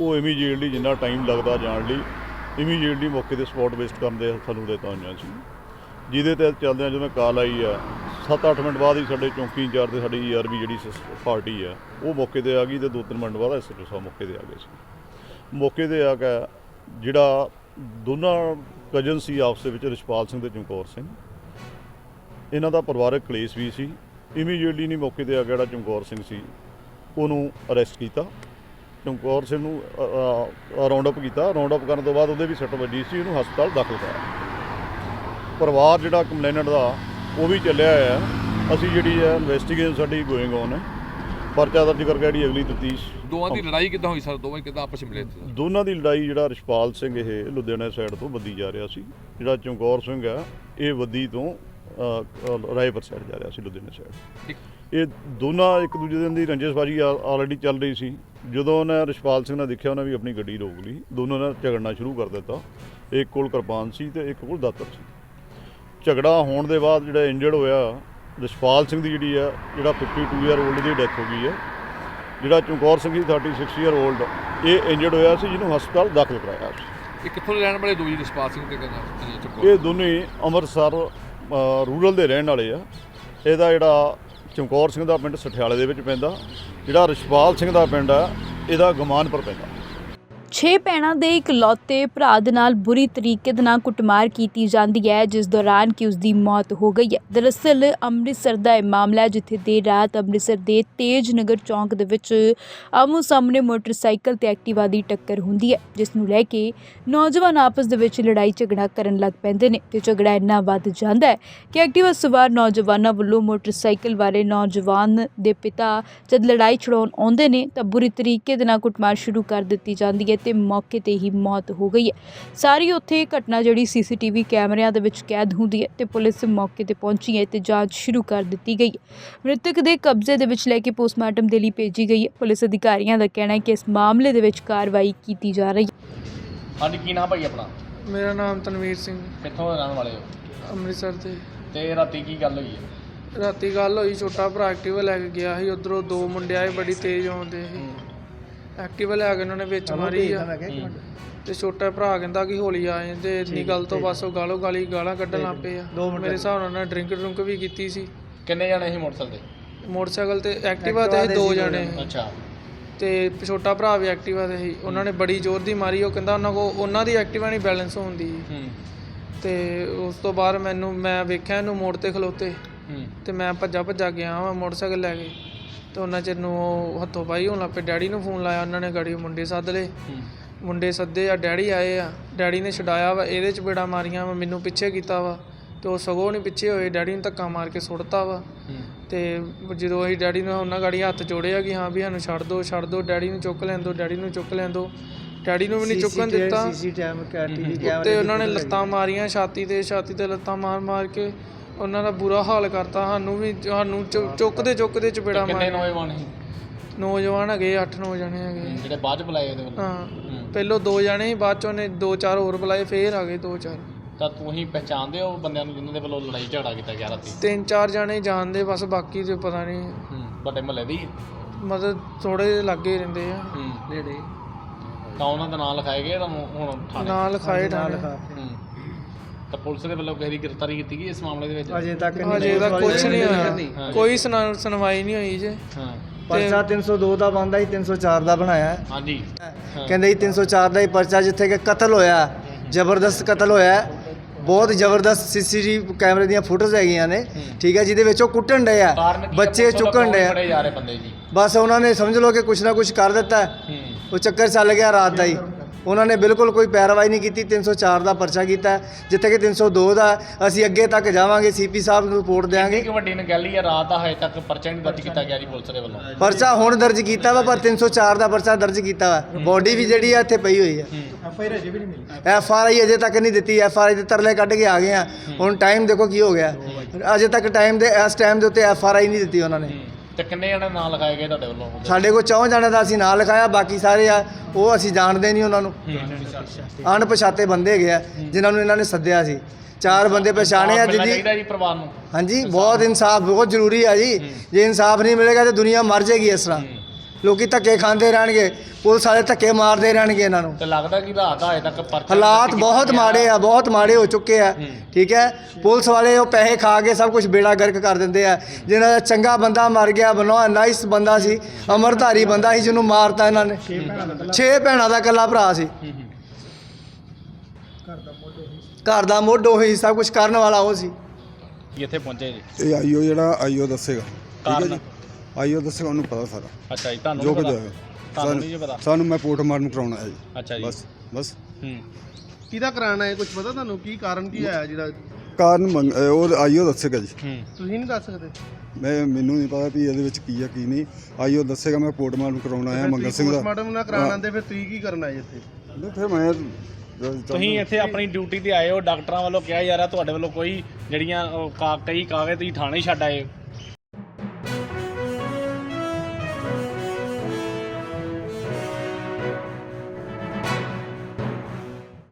Speaker 12: ਉਹ ਇਮੀਡੀਏਟਲੀ ਜਿੰਨਾ ਟਾਈਮ ਲੱਗਦਾ ਜਾਣ ਲਈ ਇਮੀਡੀਏਟਲੀ ਮੌਕੇ ਤੇ ਸਪੌਟ ਬੇਸਡ ਕਰਨ ਦੇ ਸਾਨੂੰ ਦਿੱਤਾ ਹੋਈਆਂ ਸੀ। ਜਿਹਦੇ ਤੇ ਚੱਲਦਿਆਂ ਜਦੋਂ ਕਾਲ ਆਈ ਆ 7-8 ਮਿੰਟ ਬਾਅਦ ਹੀ ਸਾਡੇ ਚੌਂਕੀ ਇੰਚਾਰਜ ਤੇ ਸਾਡੀ ਈਆਰਬੀ ਜਿਹੜੀ ਸਿਸ- ਪਾਰਟੀ ਆ, ਉਹ ਮੌਕੇ ਤੇ ਆ ਗਈ ਤੇ 2-3 ਮਿੰਟ ਬਾਅਦ ਐਸਐਚਓ ਸਾਹਿਬ ਮੌਕੇ ਤੇ ਆ ਗਏ ਸੀ। ਮੌਕੇ ਤੇ ਆ ਕੇ ਜਿਹੜਾ ਦੋਨਾਂ ਕਜ਼ਨ ਸੀ ਆਪਸ ਦੇ ਵਿੱਚ, ਰਿਸ਼ਪਾਲ ਸਿੰਘ ਤੇ ਚਮਕੌਰ ਸਿੰਘ, ਇਹਨਾਂ ਦਾ ਪਰਿਵਾਰਕ ਕਲੇਸ਼ ਵੀ ਸੀ। ਇਮੀਡੀਏਟਲੀ ਨਹੀਂ ਮੌਕੇ ਤੇ ਆ ਗਿਆ ਜਿਹੜਾ ਚਮਕੌਰ ਸਿੰਘ ਸੀ, ਉਹਨੂੰ ਅਰੈਸਟ ਕੀਤਾ। ਚਮਕੌਰ ਸਿੰਘ ਨੂੰ ਰਾਉਂਡ ਅਪ ਕੀਤਾ। ਰਾਉਂਡ ਅਪ ਕਰਨ ਤੋਂ ਬਾਅਦ ਉਹਦੇ ਵੀ ਸੱਟ ਵੱਜੀ ਸੀ, ਉਹਨੂੰ ਹਸਪਤਾਲ ਦਾਖਲ ਕਰਾਇਆ। ਪਰਿਵਾਰ ਜਿਹੜਾ ਕੰਪਲੇਨੈਂਟ ਦਾ ਉਹ ਵੀ ਚੱਲਿਆ ਹੋਇਆ। ਅਸੀਂ ਜਿਹੜੀ ਹੈ ਇਨਵੈਸਟੀਗੇਸ਼ਨ ਸਾਡੀ ਗੋਇੰਗ ਔਨ ਹੈ। ਪਰਚਾ ਦਰਜ ਕਰਕੇ ਜਿਹੜੀ ਅਗਲੀ ਤਫਤੀਸ਼
Speaker 8: ਦੋਵਾਂ ਦੀ ਲੜਾਈ ਕਿੱਦਾਂ ਹੋਈ ਸਰ? ਦੋਵੇਂ ਕਿੱਦਾਂ ਆਪਸ ਵਿੱਚ ਮਿਲੇ ਸੀ?
Speaker 12: ਦੋਨਾਂ ਦੀ ਲੜਾਈ ਜਿਹੜਾ ਰਿਸ਼ਪਾਲ ਸਿੰਘ ਇਹ ਲੁਧਿਆਣਾ ਸਾਈਡ ਤੋਂ ਵੱਧੀ ਜਾ ਰਿਹਾ ਸੀ। ਜਿਹੜਾ ਚਮਕੌਰ ਸਿੰਘ ਹੈ ਇਹ ਵੱਧੀ ਤੋਂ ਰਾਏਪੁਰ ਸਾਈਡ ਜਾ ਰਿਹਾ ਸੀ ਲੁਧਿਆਣਾ ਸਾਈਡ ਇਹ ਦੋਨਾਂ ਇੱਕ ਦੂਜੇ ਦੇ ਦੀ ਰੰਜਸਬਾਜੀ ਆਲਰੇਡੀ ਚੱਲ ਰਹੀ ਸੀ। ਜਦੋਂ ਉਹਨੇ ਰਿਸ਼ਪਾਲ ਸਿੰਘ ਨੇ ਦੇਖਿਆ ਉਹਨੇ ਵੀ ਆਪਣੀ ਗੱਡੀ ਰੋਕ ਲਈ। ਦੋਨੋਂ ਨੇ ਝਗੜਨਾ ਸ਼ੁਰੂ ਕਰ ਦਿੱਤਾ। ਇੱਕ ਕੋਲ ਕਿਰਪਾਨ ਸੀ ਤੇ ਇੱਕ ਕੋਲ ਦਾਤਰ ਸੀ। ਝਗੜਾ ਹੋਣ ਦੇ ਬਾਅਦ ਜਿਹੜਾ ਇੰਜਰਡ ਹੋਇਆ ਰਿਸ਼ਪਾਲ ਸਿੰਘ ਦੀ ਜਿਹੜੀ ਆ ਜਿਹੜਾ 52 ਇਅਰ 올ਡ ਦੀ ਡੈਥ ਹੋ ਗਈ ਹੈ ਜਿਹੜਾ ਚਮਕੌਰ ਸਿੰਘ ਦੀ 36 ਇਅਰ 올ਡ ਇਹ ਇੰਜਰਡ ਹੋਇਆ ਸੀ ਜਿਹਨੂੰ ਹਸਪਤਾਲ ਦਾਖਲ ਕਰਾਇਆ ਸੀ।
Speaker 8: ਇਹ ਕਿੱਥੋਂ ਦੇ ਰਹਿਣ ਵਾਲੇ ਦੋ ਜੀ ਜਸਪਾਲ ਸਿੰਘ ਤੇ ਚੁੱਕੋ
Speaker 12: ਇਹ ਦੋਨੇ ਅੰਮ੍ਰਿਤਸਰ ਰੂਰਲ ਦੇ ਰਹਿਣ ਵਾਲੇ ਆ। ਇਹਦਾ ਜਿਹੜਾ ਚਮਕੌਰ ਸਿੰਘ ਦਾ ਪਿੰਡ ਸਠਿਆਲੇ ਦੇ ਵਿੱਚ ਪੈਂਦਾ ਜਿਹੜਾ ਰਿਸ਼ਪਾਲ ਸਿੰਘ ਦਾ ਪਿੰਡ ਆ ਇਹਦਾ ਗਮਾਨਪੁਰ ਪੈਂਦਾ।
Speaker 1: ਛੇ ਭੈਣਾਂ ਦੇ ਇਕਲੌਤੇ ਭਰਾ ਦੇ ਨਾਲ ਬੁਰੀ ਤਰੀਕੇ ਦੇ ਨਾਲ ਕੁੱਟਮਾਰ ਕੀਤੀ ਜਾਂਦੀ ਹੈ, ਜਿਸ ਦੌਰਾਨ ਕਿ ਉਸ ਦੀ ਮੌਤ ਹੋ ਗਈ ਹੈ। ਦਰਅਸਲ ਅੰਮ੍ਰਿਤਸਰ ਦਾ ਇਹ ਮਾਮਲਾ ਹੈ, ਜਿੱਥੇ ਦੇਰ ਰਾਤ ਅੰਮ੍ਰਿਤਸਰ ਦੇ ਤੇਜ ਨਗਰ ਚੌਂਕ ਦੇ ਵਿੱਚ ਆਮੋ ਸਾਹਮਣੇ ਮੋਟਰਸਾਈਕਲ ਤੇ ਐਕਟਿਵਾ ਦੀ ਟੱਕਰ ਹੁੰਦੀ ਹੈ, ਜਿਸ ਨੂੰ ਲੈ ਕੇ ਨੌਜਵਾਨ ਆਪਸ ਦੇ ਵਿੱਚ ਲੜਾਈ ਝਗੜਾ ਕਰਨ ਲੱਗ ਪੈਂਦੇ ਨੇ ਤੇ ਝਗੜਾ ਇੰਨਾ ਵੱਧ ਜਾਂਦਾ ਹੈ ਕਿ ਐਕਟਿਵਾ ਸਵਾਰ ਨੌਜਵਾਨਾਂ ਵੱਲੋਂ ਮੋਟਰਸਾਈਕਲ ਵਾਲੇ ਨੌਜਵਾਨ ਦੇ ਪਿਤਾ ਜਦ ਲੜਾਈ ਛੁਡਾਉਣ ਆਉਂਦੇ ਨੇ ਤਾਂ ਬੁਰੀ ਤਰੀਕੇ ਦੇ ਨਾਲ ਕੁੱਟਮਾਰ ਸ਼ੁਰੂ ਕਰ ਦਿੱਤੀ ਜਾਂਦੀ ਹੈ ਤੇ ਮੌਕੇ ਤੇ ਹੀ ਮੌਤ ਹੋ ਗਈ ਹੈ। ਸਾਰੀ ਉੱਥੇ ਘਟਨਾ ਜਿਹੜੀ ਸੀਸੀਟੀਵੀ ਕੈਮਰਿਆਂ ਦੇ ਵਿੱਚ ਕੈਦ ਹੁੰਦੀ ਹੈ ਤੇ ਪੁਲਿਸ ਮੌਕੇ ਤੇ ਪਹੁੰਚੀ ਹੈ ਤੇ ਜਾਂਚ ਸ਼ੁਰੂ ਕਰ ਦਿੱਤੀ ਗਈ ਹੈ। ਮ੍ਰਿਤਕ ਦੇ ਕਬਜ਼ੇ ਦੇ ਵਿੱਚ ਲੈ ਕੇ ਪੋਸਟਮਾਰਟਮ ਦੇ ਲਈ ਭੇਜੀ ਗਈ ਹੈ। ਪੁਲਿਸ ਅਧਿਕਾਰੀਆਂ ਦਾ ਕਹਿਣਾ ਹੈ ਕਿ ਇਸ ਮਾਮਲੇ ਦੇ ਵਿੱਚ ਕਾਰਵਾਈ ਕੀਤੀ ਜਾ ਰਹੀ ਹੈ।
Speaker 6: ਹਾਂਜੀ ਕੀ ਨਾਮ ਭਾਈ ਆਪਣਾ?
Speaker 2: ਮੇਰਾ ਨਾਮ ਤਨਵੀਰ ਸਿੰਘ।
Speaker 6: ਕਿੱਥੋਂ ਦੇ ਰਹਿਣ ਵਾਲੇ ਹੋ?
Speaker 2: ਅੰਮ੍ਰਿਤਸਰ ਤੇ
Speaker 6: ਤੇ ਰਾਤੀ ਕੀ ਗੱਲ ਹੋਈ ਹੈ?
Speaker 2: ਰਾਤੀ ਗੱਲ ਹੋਈ ਛੋਟਾ ਭਰਾ ਐਕਟਿਵਾ ਲੈ ਕੇ ਗਿਆ ਸੀ। ਉਧਰੋਂ ਦੋ ਮੁੰਡੇ ਆਏ ਬੜੀ ਤੇਜ਼ ਆਉਂਦੇ ਸੀ। ਐਕਟਿਵਾ ਲੈ ਕੇ ਉਹਨਾਂ ਨੇ ਵਿੱਚ ਮਾਰੀ ਆ। ਤੇ ਛੋਟਾ ਭਰਾ ਕਹਿੰਦਾ ਕਿ ਹੌਲੀ ਆ ਜਾਂਦੇ ਇੰਨੀ ਗੱਲ ਤੋਂ ਬਸ ਉਹ ਗਾਲੋ ਗਾਲੀ ਗਾਲਾਂ ਕੱਢਣ ਲੱਗ ਪਏ ਆ। ਮੇਰੇ ਹਿਸਾਬ ਨਾਲ ਉਹਨਾਂ ਨੇ ਡਰਿੰਕ ਡਰੁੰਕ ਵੀ ਕੀਤੀ ਸੀ।
Speaker 6: ਕਿੰਨੇ ਜਣੇ ਸੀ ਮੋਟਰਸਾਈਕਲ ਤੇ?
Speaker 2: ਮੋਟਰਸਾਈਕਲ ਤੇ ਐਕਟਿਵਾ ਤੇ ਦੋ ਜਣੇ।
Speaker 6: ਅੱਛਾ।
Speaker 2: ਤੇ ਛੋਟਾ ਭਰਾ ਵੀ ਐਕਟਿਵਾ ਤੇ ਸੀ। ਉਹਨਾਂ ਨੇ ਬੜੀ ਜ਼ੋਰ ਦੀ ਮਾਰੀ। ਉਹ ਕਹਿੰਦਾ ਉਹਨਾਂ ਕੋ ਉਹਨਾਂ ਦੀ ਐਕਟਿਵਾ ਨਹੀਂ ਬੈਲੈਂਸ ਹੁੰਦੀ
Speaker 6: ਹੂੰ।
Speaker 2: ਤੇ ਉਸ ਤੋਂ ਬਾਅਦ ਮੈਨੂੰ ਮੈਂ ਵੇਖਿਆ ਇਹਨੂੰ ਮੋੜ ਤੇ ਖਲੋਤੇ।
Speaker 6: ਹੂੰ।
Speaker 2: ਤੇ ਮੈਂ ਭੱਜਾ ਭੱਜਾ ਗਿਆ ਵਾਂ ਮੋਟਰਸਾਈਕਲ ਲੈ ਕੇ। ਤੇ ਉਹਨਾਂ ਚਿਰ ਨੂੰ ਉਹ ਹੱਥੋਂ ਪਾਈ ਹੋਣ ਲੱਗ ਪਏ। ਡੈਡੀ ਨੂੰ ਫੋਨ ਲਾਇਆ ਉਹਨਾਂ ਨੇ ਗਾੜੀ ਮੁੰਡੇ ਸੱਦ ਲਏ। ਮੁੰਡੇ ਸੱਦੇ ਆ ਡੈਡੀ ਆਏ ਆ। ਡੈਡੀ ਨੇ ਛਡਾਇਆ ਵਾ ਇਹਦੇ ਚ ਬੇੜਾ ਮਾਰੀਆਂ ਵਾ ਮੈਨੂੰ ਪਿੱਛੇ ਕੀਤਾ ਵਾ। ਤੇ ਉਹ ਸਗੋਂ ਨਹੀਂ ਪਿੱਛੇ ਹੋਏ ਡੈਡੀ ਨੂੰ ਧੱਕਾ ਮਾਰ ਕੇ ਸੁੱਟਤਾ ਵਾ। ਤੇ ਜਦੋਂ ਅਸੀਂ ਡੈਡੀ ਨੂੰ ਉਹਨਾਂ ਗਾੜੀ ਹੱਥ ਜੋੜਿਆ ਕਿ ਹਾਂ ਵੀ ਸਾਨੂੰ ਛੱਡ ਦਿਓ ਛੱਡ ਦਿਓ ਡੈਡੀ ਨੂੰ ਚੁੱਕ ਲੈਣ ਦਿਓ ਡੈਡੀ ਨੂੰ ਚੁੱਕ ਲੈਣ ਦਿਓ ਡੈਡੀ ਨੂੰ ਵੀ ਨਹੀਂ ਚੁੱਕਣ ਦਿੱਤਾ। ਤੇ ਉਹਨਾਂ ਨੇ ਲੱਤਾਂ ਮਾਰੀਆਂ ਛਾਤੀ ਤੇ ਛਾਤੀ ਤੇ ਲੱਤਾਂ ਮਾਰ ਮਾਰ ਕੇ। ਉਹਨਾਂ ਦਾ ਬੁਰਾ ਹਾਲ ਕਰਤਾ ਸਾਨੂੰ ਵੀ ਸਾਨੂੰ ਚੁ- ਚੁੱਕਦੇ ਚੁੱਕਦੇ ਚਪੇੜਾ
Speaker 6: ਕਿੰਨੇ
Speaker 2: ਮਾਰ
Speaker 6: ਨੌਜਵਾਨ ਸੀ?
Speaker 2: ਨੌਜਵਾਨ ਹੈਗੇ 8-9 ਜਣੇ ਹੈਗੇ।
Speaker 6: ਜਿਹੜੇ ਬਾਅਦ ਚ ਬੁਲਾਏ ਉਹਦੇ ਵੱਲੋਂ?
Speaker 2: ਹਾਂ
Speaker 6: ਹੂੰ।
Speaker 2: ਪਹਿਲੋਂ ਦੋ ਜਣੇ ਸੀ ਬਾਅਦ ਚ ਉਹਨੇ ਦੋ ਚਾਰ ਹੋਰ ਬੁਲਾਏ ਫੇਰ ਆ ਗਏ ਦੋ ਚਾਰ।
Speaker 6: ਤਾਂ ਤੁਸੀਂ ਪਹਿਚਾਣਦੇ ਹੋ ਬੰਦਿਆਂ ਨੂੰ ਜਿਨ੍ਹਾਂ ਦੇ ਵੱਲੋਂ ਲੜਾਈ ਝਗੜਾ ਕੀਤਾ ਗਿਆ ਰਾਤੀ?
Speaker 2: ਤਿੰਨ ਚਾਰ ਜਣੇ ਜਾਣਦੇ ਬਸ ਬਾਕੀ ਤੇ ਪਤਾ ਨਹੀਂ।
Speaker 6: ਹੂੰ ਤੁਹਾਡੇ ਮਹੱਲੇ ਦੀ?
Speaker 2: ਮਤਲਬ ਥੋੜੇ ਲੱਗੇ ਰਹਿੰਦੇ ਆ।
Speaker 6: ਹੂੰ। ਨੇੜੇ। ਤਾਂ ਉਹਨਾਂ ਦਾ ਨਾਮ ਲਿਖਾਇਆ ਗਿਆ ਤੁਹਾਨੂੰ ਹੁਣ ਥਾਣੇ?
Speaker 2: ਨਾਲ ਲਿਖਾਏ ਥਾਣੇ।
Speaker 6: ਹੂੰ। ਤਾਂ ਪੁਲਿਸ ਦੇ ਵੱਲੋਂ ਕਿਸੇ ਦੀ ਗ੍ਰਿਫਤਾਰੀ ਕੀਤੀ ਗਈ ਇਸ ਮਾਮਲੇ ਦੇ ਵਿੱਚ?
Speaker 2: ਅਜੇ ਤੱਕ ਅਜੇ ਤੱਕ ਕੁਝ ਨਹੀਂ ਹੋਇਆ। ਕੋਈ ਸੁਣਾ- ਸੁਣਵਾਈ ਨਹੀਂ ਹੋਈ ਜੇ।
Speaker 6: ਹਾਂ।
Speaker 2: ਪਰਚਾ
Speaker 13: 302 ਦਾ ਬੰਦਾ ਹੀ 304 ਦਾ ਬਣਾਇਆ। ਹੈ।
Speaker 6: ਹਾਂਜੀ
Speaker 13: ਕਹਿੰਦੇ ਜੀ 304 ਦਾ ਹੀ ਪਰਚਾ ਜਿੱਥੇ ਕਿ ਕਤਲ ਹੋਇਆ ਜ਼ਬਰਦਸਤ ਕਤਲ ਹੋਇਆ। ਹੈ। ਬਹੁਤ ਜ਼ਬਰਦਸਤ ਸੀਸੀਟੀਵੀ ਕੈਮਰੇ ਦੀਆਂ ਫੋਟੋਜ਼ ਹੈਗੀਆਂ ਨੇ। ਠੀਕ ਹੈ ਜਿਹਦੇ ਵਿੱਚ ਉਹ ਕੁੱਟਣ ਡਏ ਆ।
Speaker 6: ਕਾਰਨ ਕੀ ਆ?
Speaker 13: ਬੱਚੇ
Speaker 6: ਪੁਲਿਸ ਵੱਲੋਂ
Speaker 13: ਚੁੱਕਣ
Speaker 6: ਕੌਣ
Speaker 13: ਡਏ ਆ।
Speaker 6: ਫੜੇ ਜਾ ਰਹੇ ਬੰਦੇ ਜੀ?
Speaker 13: ਬਸ ਉਹਨਾਂ ਨੇ ਸਮਝ ਲਓ ਕਿ ਕੁਛ ਨਾ ਕੁਛ ਕਰ ਦਿੱਤਾ। ਹੈ।
Speaker 6: ਹੂੰ।
Speaker 13: ਉਹ ਚੱਕਰ ਚੱਲ ਗਿਆ ਰਾਤ ਦਾ ਹੀ। ਉਹਨਾਂ ਨੇ ਬਿਲਕੁਲ ਕੋਈ ਪੈਰਵਾਈ ਨਹੀਂ ਕੀਤੀ 304 ਦਾ ਪਰਚਾ ਕੀਤਾ ਜਿੱਥੇ ਕਿ 302 ਦਾ ਅਸੀਂ ਅੱਗੇ ਤੱਕ ਜਾਵਾਂਗੇ ਸੀਪੀ ਸਾਹਿਬ ਨੂੰ ਰਿਪੋਰਟ ਦੇਵਾਂਗੇ
Speaker 6: ਕਿ ਵੱਡੀ ਨਗੈਲੀ ਆ ਰਾਤ ਦਾ ਹਜੇ ਤੱਕ ਪਰਚਾ ਨਹੀਂ ਦਰਜ ਕੀਤਾ ਗਿਆ ਜੀ ਪੁਲਿਸ ਦੇ ਵੱਲੋਂ।
Speaker 13: ਪਰਚਾ ਹੁਣ ਦਰਜ ਕੀਤਾ ਵਾ ਪਰ 304 ਦਾ ਪਰਚਾ ਦਰਜ ਕੀਤਾ ਵਾ। ਬੋਡੀ ਵੀ ਜਿਹੜੀ ਆ ਇੱਥੇ ਪਈ ਹੋਈ ਆ। ਐਫ ਆਰ ਆਈ ਅਜੇ ਤੱਕ ਨਹੀਂ ਦਿੱਤੀ ਐਫ ਆਰ ਆਈ ਦੇ ਤਰਲੇ ਕੱਢ ਕੇ ਆ ਗਏ ਆ। ਹੁਣ ਟਾਈਮ ਦੇਖੋ ਕੀ ਹੋ ਗਿਆ। ਅਜੇ ਤੱਕ ਟਾਈਮ ਦੇ ਇਸ ਟਾਈਮ ਦੇ ਉੱਤੇ ਐਫ ਆਰ ਆਈ ਨਹੀਂ ਦਿੱਤੀ ਉਹਨਾਂ ਨੇ।
Speaker 6: ਤੇ ਕਿੰਨੇ ਜਣੇ ਨਾਂ ਲਿਖਾਏ ਗਏ ਤੁਹਾਡੇ ਵੱਲੋਂ?
Speaker 13: ਸਾਡੇ ਕੋਲ ਚੌਂ ਜਣਿਆਂ ਦਾ ਅਸੀਂ ਨਾਂ ਲਿਖਾਇਆ ਬਾਕੀ ਸਾਰੇ ਆ ਉਹ ਅਸੀਂ ਜਾਣਦੇ ਨਹੀਂ ਉਹਨਾਂ ਨੂੰ। ਅਣਪਛਾਤੇ ਬੰਦੇ ਹੈਗੇ ਆ ਜਿਨ੍ਹਾਂ ਨੂੰ ਇਹਨਾਂ ਨੇ ਸੱਦਿਆ ਸੀ। ਚਾਰ ਬੰਦੇ ਪਛਾਣੇ ਆ
Speaker 6: ਜੀ ਪਰਿਵਾਰ ਨੂੰ।
Speaker 13: ਹਾਂਜੀ ਬਹੁਤ ਇਨਸਾਫ ਬਹੁਤ ਜ਼ਰੂਰੀ ਆ ਜੀ। ਜੇ ਇਨਸਾਫ ਨਹੀਂ ਮਿਲੇਗਾ ਤੇ ਦੁਨੀਆ ਮਰ ਜਾਏਗੀ ਇਸ ਤਰ੍ਹਾਂ। ਲੋਕੀ ਧੱਕੇ ਖਾਂਦੇ ਰਹਿਣਗੇ ਪੁਲਿਸ ਵਾਲੇ ਧੱਕੇ ਮਾਰਦੇ ਰਹਿਣਗੇ ਇਹਨਾਂ ਨੂੰ।
Speaker 6: ਤੇ ਲੱਗਦਾ ਕਿ ਰਾਤ ਅਜੇ ਤੱਕ ਪਰਚਾ
Speaker 13: ਹਾਲਾਤ ਬਹੁਤ ਮਾੜੇ ਆ ਬਹੁਤ ਮਾੜੇ ਹੋ ਚੁੱਕੇ ਆ ਠੀਕ ਹੈ? ਪੁਲਿਸ ਵਾਲੇ ਉਹ ਪੈਸੇ ਖਾ ਕੇ ਸਭ ਕੁਝ ਬੇੜਾ ਗਰਕ ਕਰ ਦਿੰਦੇ ਆ। ਜਿਹੜਾ ਦਾ ਚੰਗਾ ਬੰਦਾ ਮਰ ਗਿਆ ਬਨੋ ਨਾਈਸ ਬੰਦਾ ਸੀ ਅਮਰਧਾਰੀ ਬੰਦਾ ਸੀ ਜਿਹਨੂੰ ਮਾਰਤਾ ਇਹਨਾਂ ਨੇ। 6 ਭੈਣਾਂ ਦਾ ਇਕੱਲਾ ਭਰਾ ਸੀ। ਘਰ ਦਾ ਮੋਢ ਉਹੀ ਸਭ ਕੁਝ ਕਰਨ ਵਾਲਾ ਉਹ ਸੀ।
Speaker 6: ਇੱਥੇ ਪਹੁੰਚੇ ਜੀ।
Speaker 14: ਇਹ ਆਈਓ ਜਿਹੜਾ ਆਈਓ ਦੱਸੇਗਾ। ਠੀਕ ਹੈ ਜੀ? ਆਈਓ ਦੱਸੇਗਾ ਉਹਨੂੰ ਪਤਾ ਸਾਰਾ।
Speaker 6: ਅੱਛਾ ਜੀ ਤੁਹਾਨੂੰ
Speaker 14: ਜੋ ਕੁਝ? ਹੋਇਆ
Speaker 6: ਤੁਹਾਨੂੰ ਨਹੀਂ ਜੀ ਪਤਾ?
Speaker 14: ਸਾਨੂੰ ਮੈਂ ਪੋਸਟਮਾਰਟਮ ਕਰਾਉਣਾ ਹੈ ਜੀ।
Speaker 6: ਅੱਛਾ ਜੀ।
Speaker 14: ਬਸ ਬਸ।
Speaker 6: ਹੂੰ।
Speaker 15: ਕਿਹਦਾ ਕਰਾਣਾ ਹੈ? ਕੁਝ ਪਤਾ ਤੁਹਾਨੂੰ? ਕੀ ਕਾਰਨ ਕੀ ਆਇਆ ਜਿਹੜਾ
Speaker 14: ਕਾਰਨ ਮੰਗ- ਅਹ ਉਹ ਆਈਓ ਦੱਸੇਗਾ ਜੀ।
Speaker 6: ਹੂੰ।
Speaker 15: ਤੁਸੀਂ ਨਹੀਂ ਦੱਸ ਸਕਦੇ?
Speaker 14: ਮੈਂ ਮੈਨੂੰ ਨਹੀਂ ਪਤਾ ਵੀ ਇਹਦੇ ਵਿੱਚ ਕੀ ਆ ਕੀ ਨਹੀਂ। ਆਈਓ ਦੱਸੇਗਾ ਮੈਂ ਪੋਸਟਮਾਰਟਮ ਕਰਾਉਣਾ ਹੈ ਮੰਗਲ ਸਿੰਘ ਦਾ।
Speaker 15: ਪੋਸਟਮਾਰਟਮ ਨਾ ਕਰਾਣ ਆਂਦੇ ਫਿਰ ਤੁਸੀਂ ਕੀ ਕਰਨਾ ਹੈ ਇੱਥੇ?
Speaker 14: ਨਹੀਂ, ਫਿਰ ਮੈਂ
Speaker 6: ਤੁਸੀਂ ਇੱਥੇ ਆਪਣੀ ਡਿਊਟੀ ਤੇ ਆਏ ਹੋ ਡਾਕਟਰਾਂ ਵੱਲੋਂ ਕਿਹਾ ਜਾ ਰਿਹਾ ਤੁਹਾਡੇ ਵੱਲੋਂ ਕੋਈ ਜਿਹੜੀਆਂ ਉਹ ਕਾ- ਕਈ ਕਾਗਜ਼ ਤੁਸੀਂ ਥਾਣੇ ਛੱਡ ਆਏ ਹੋ।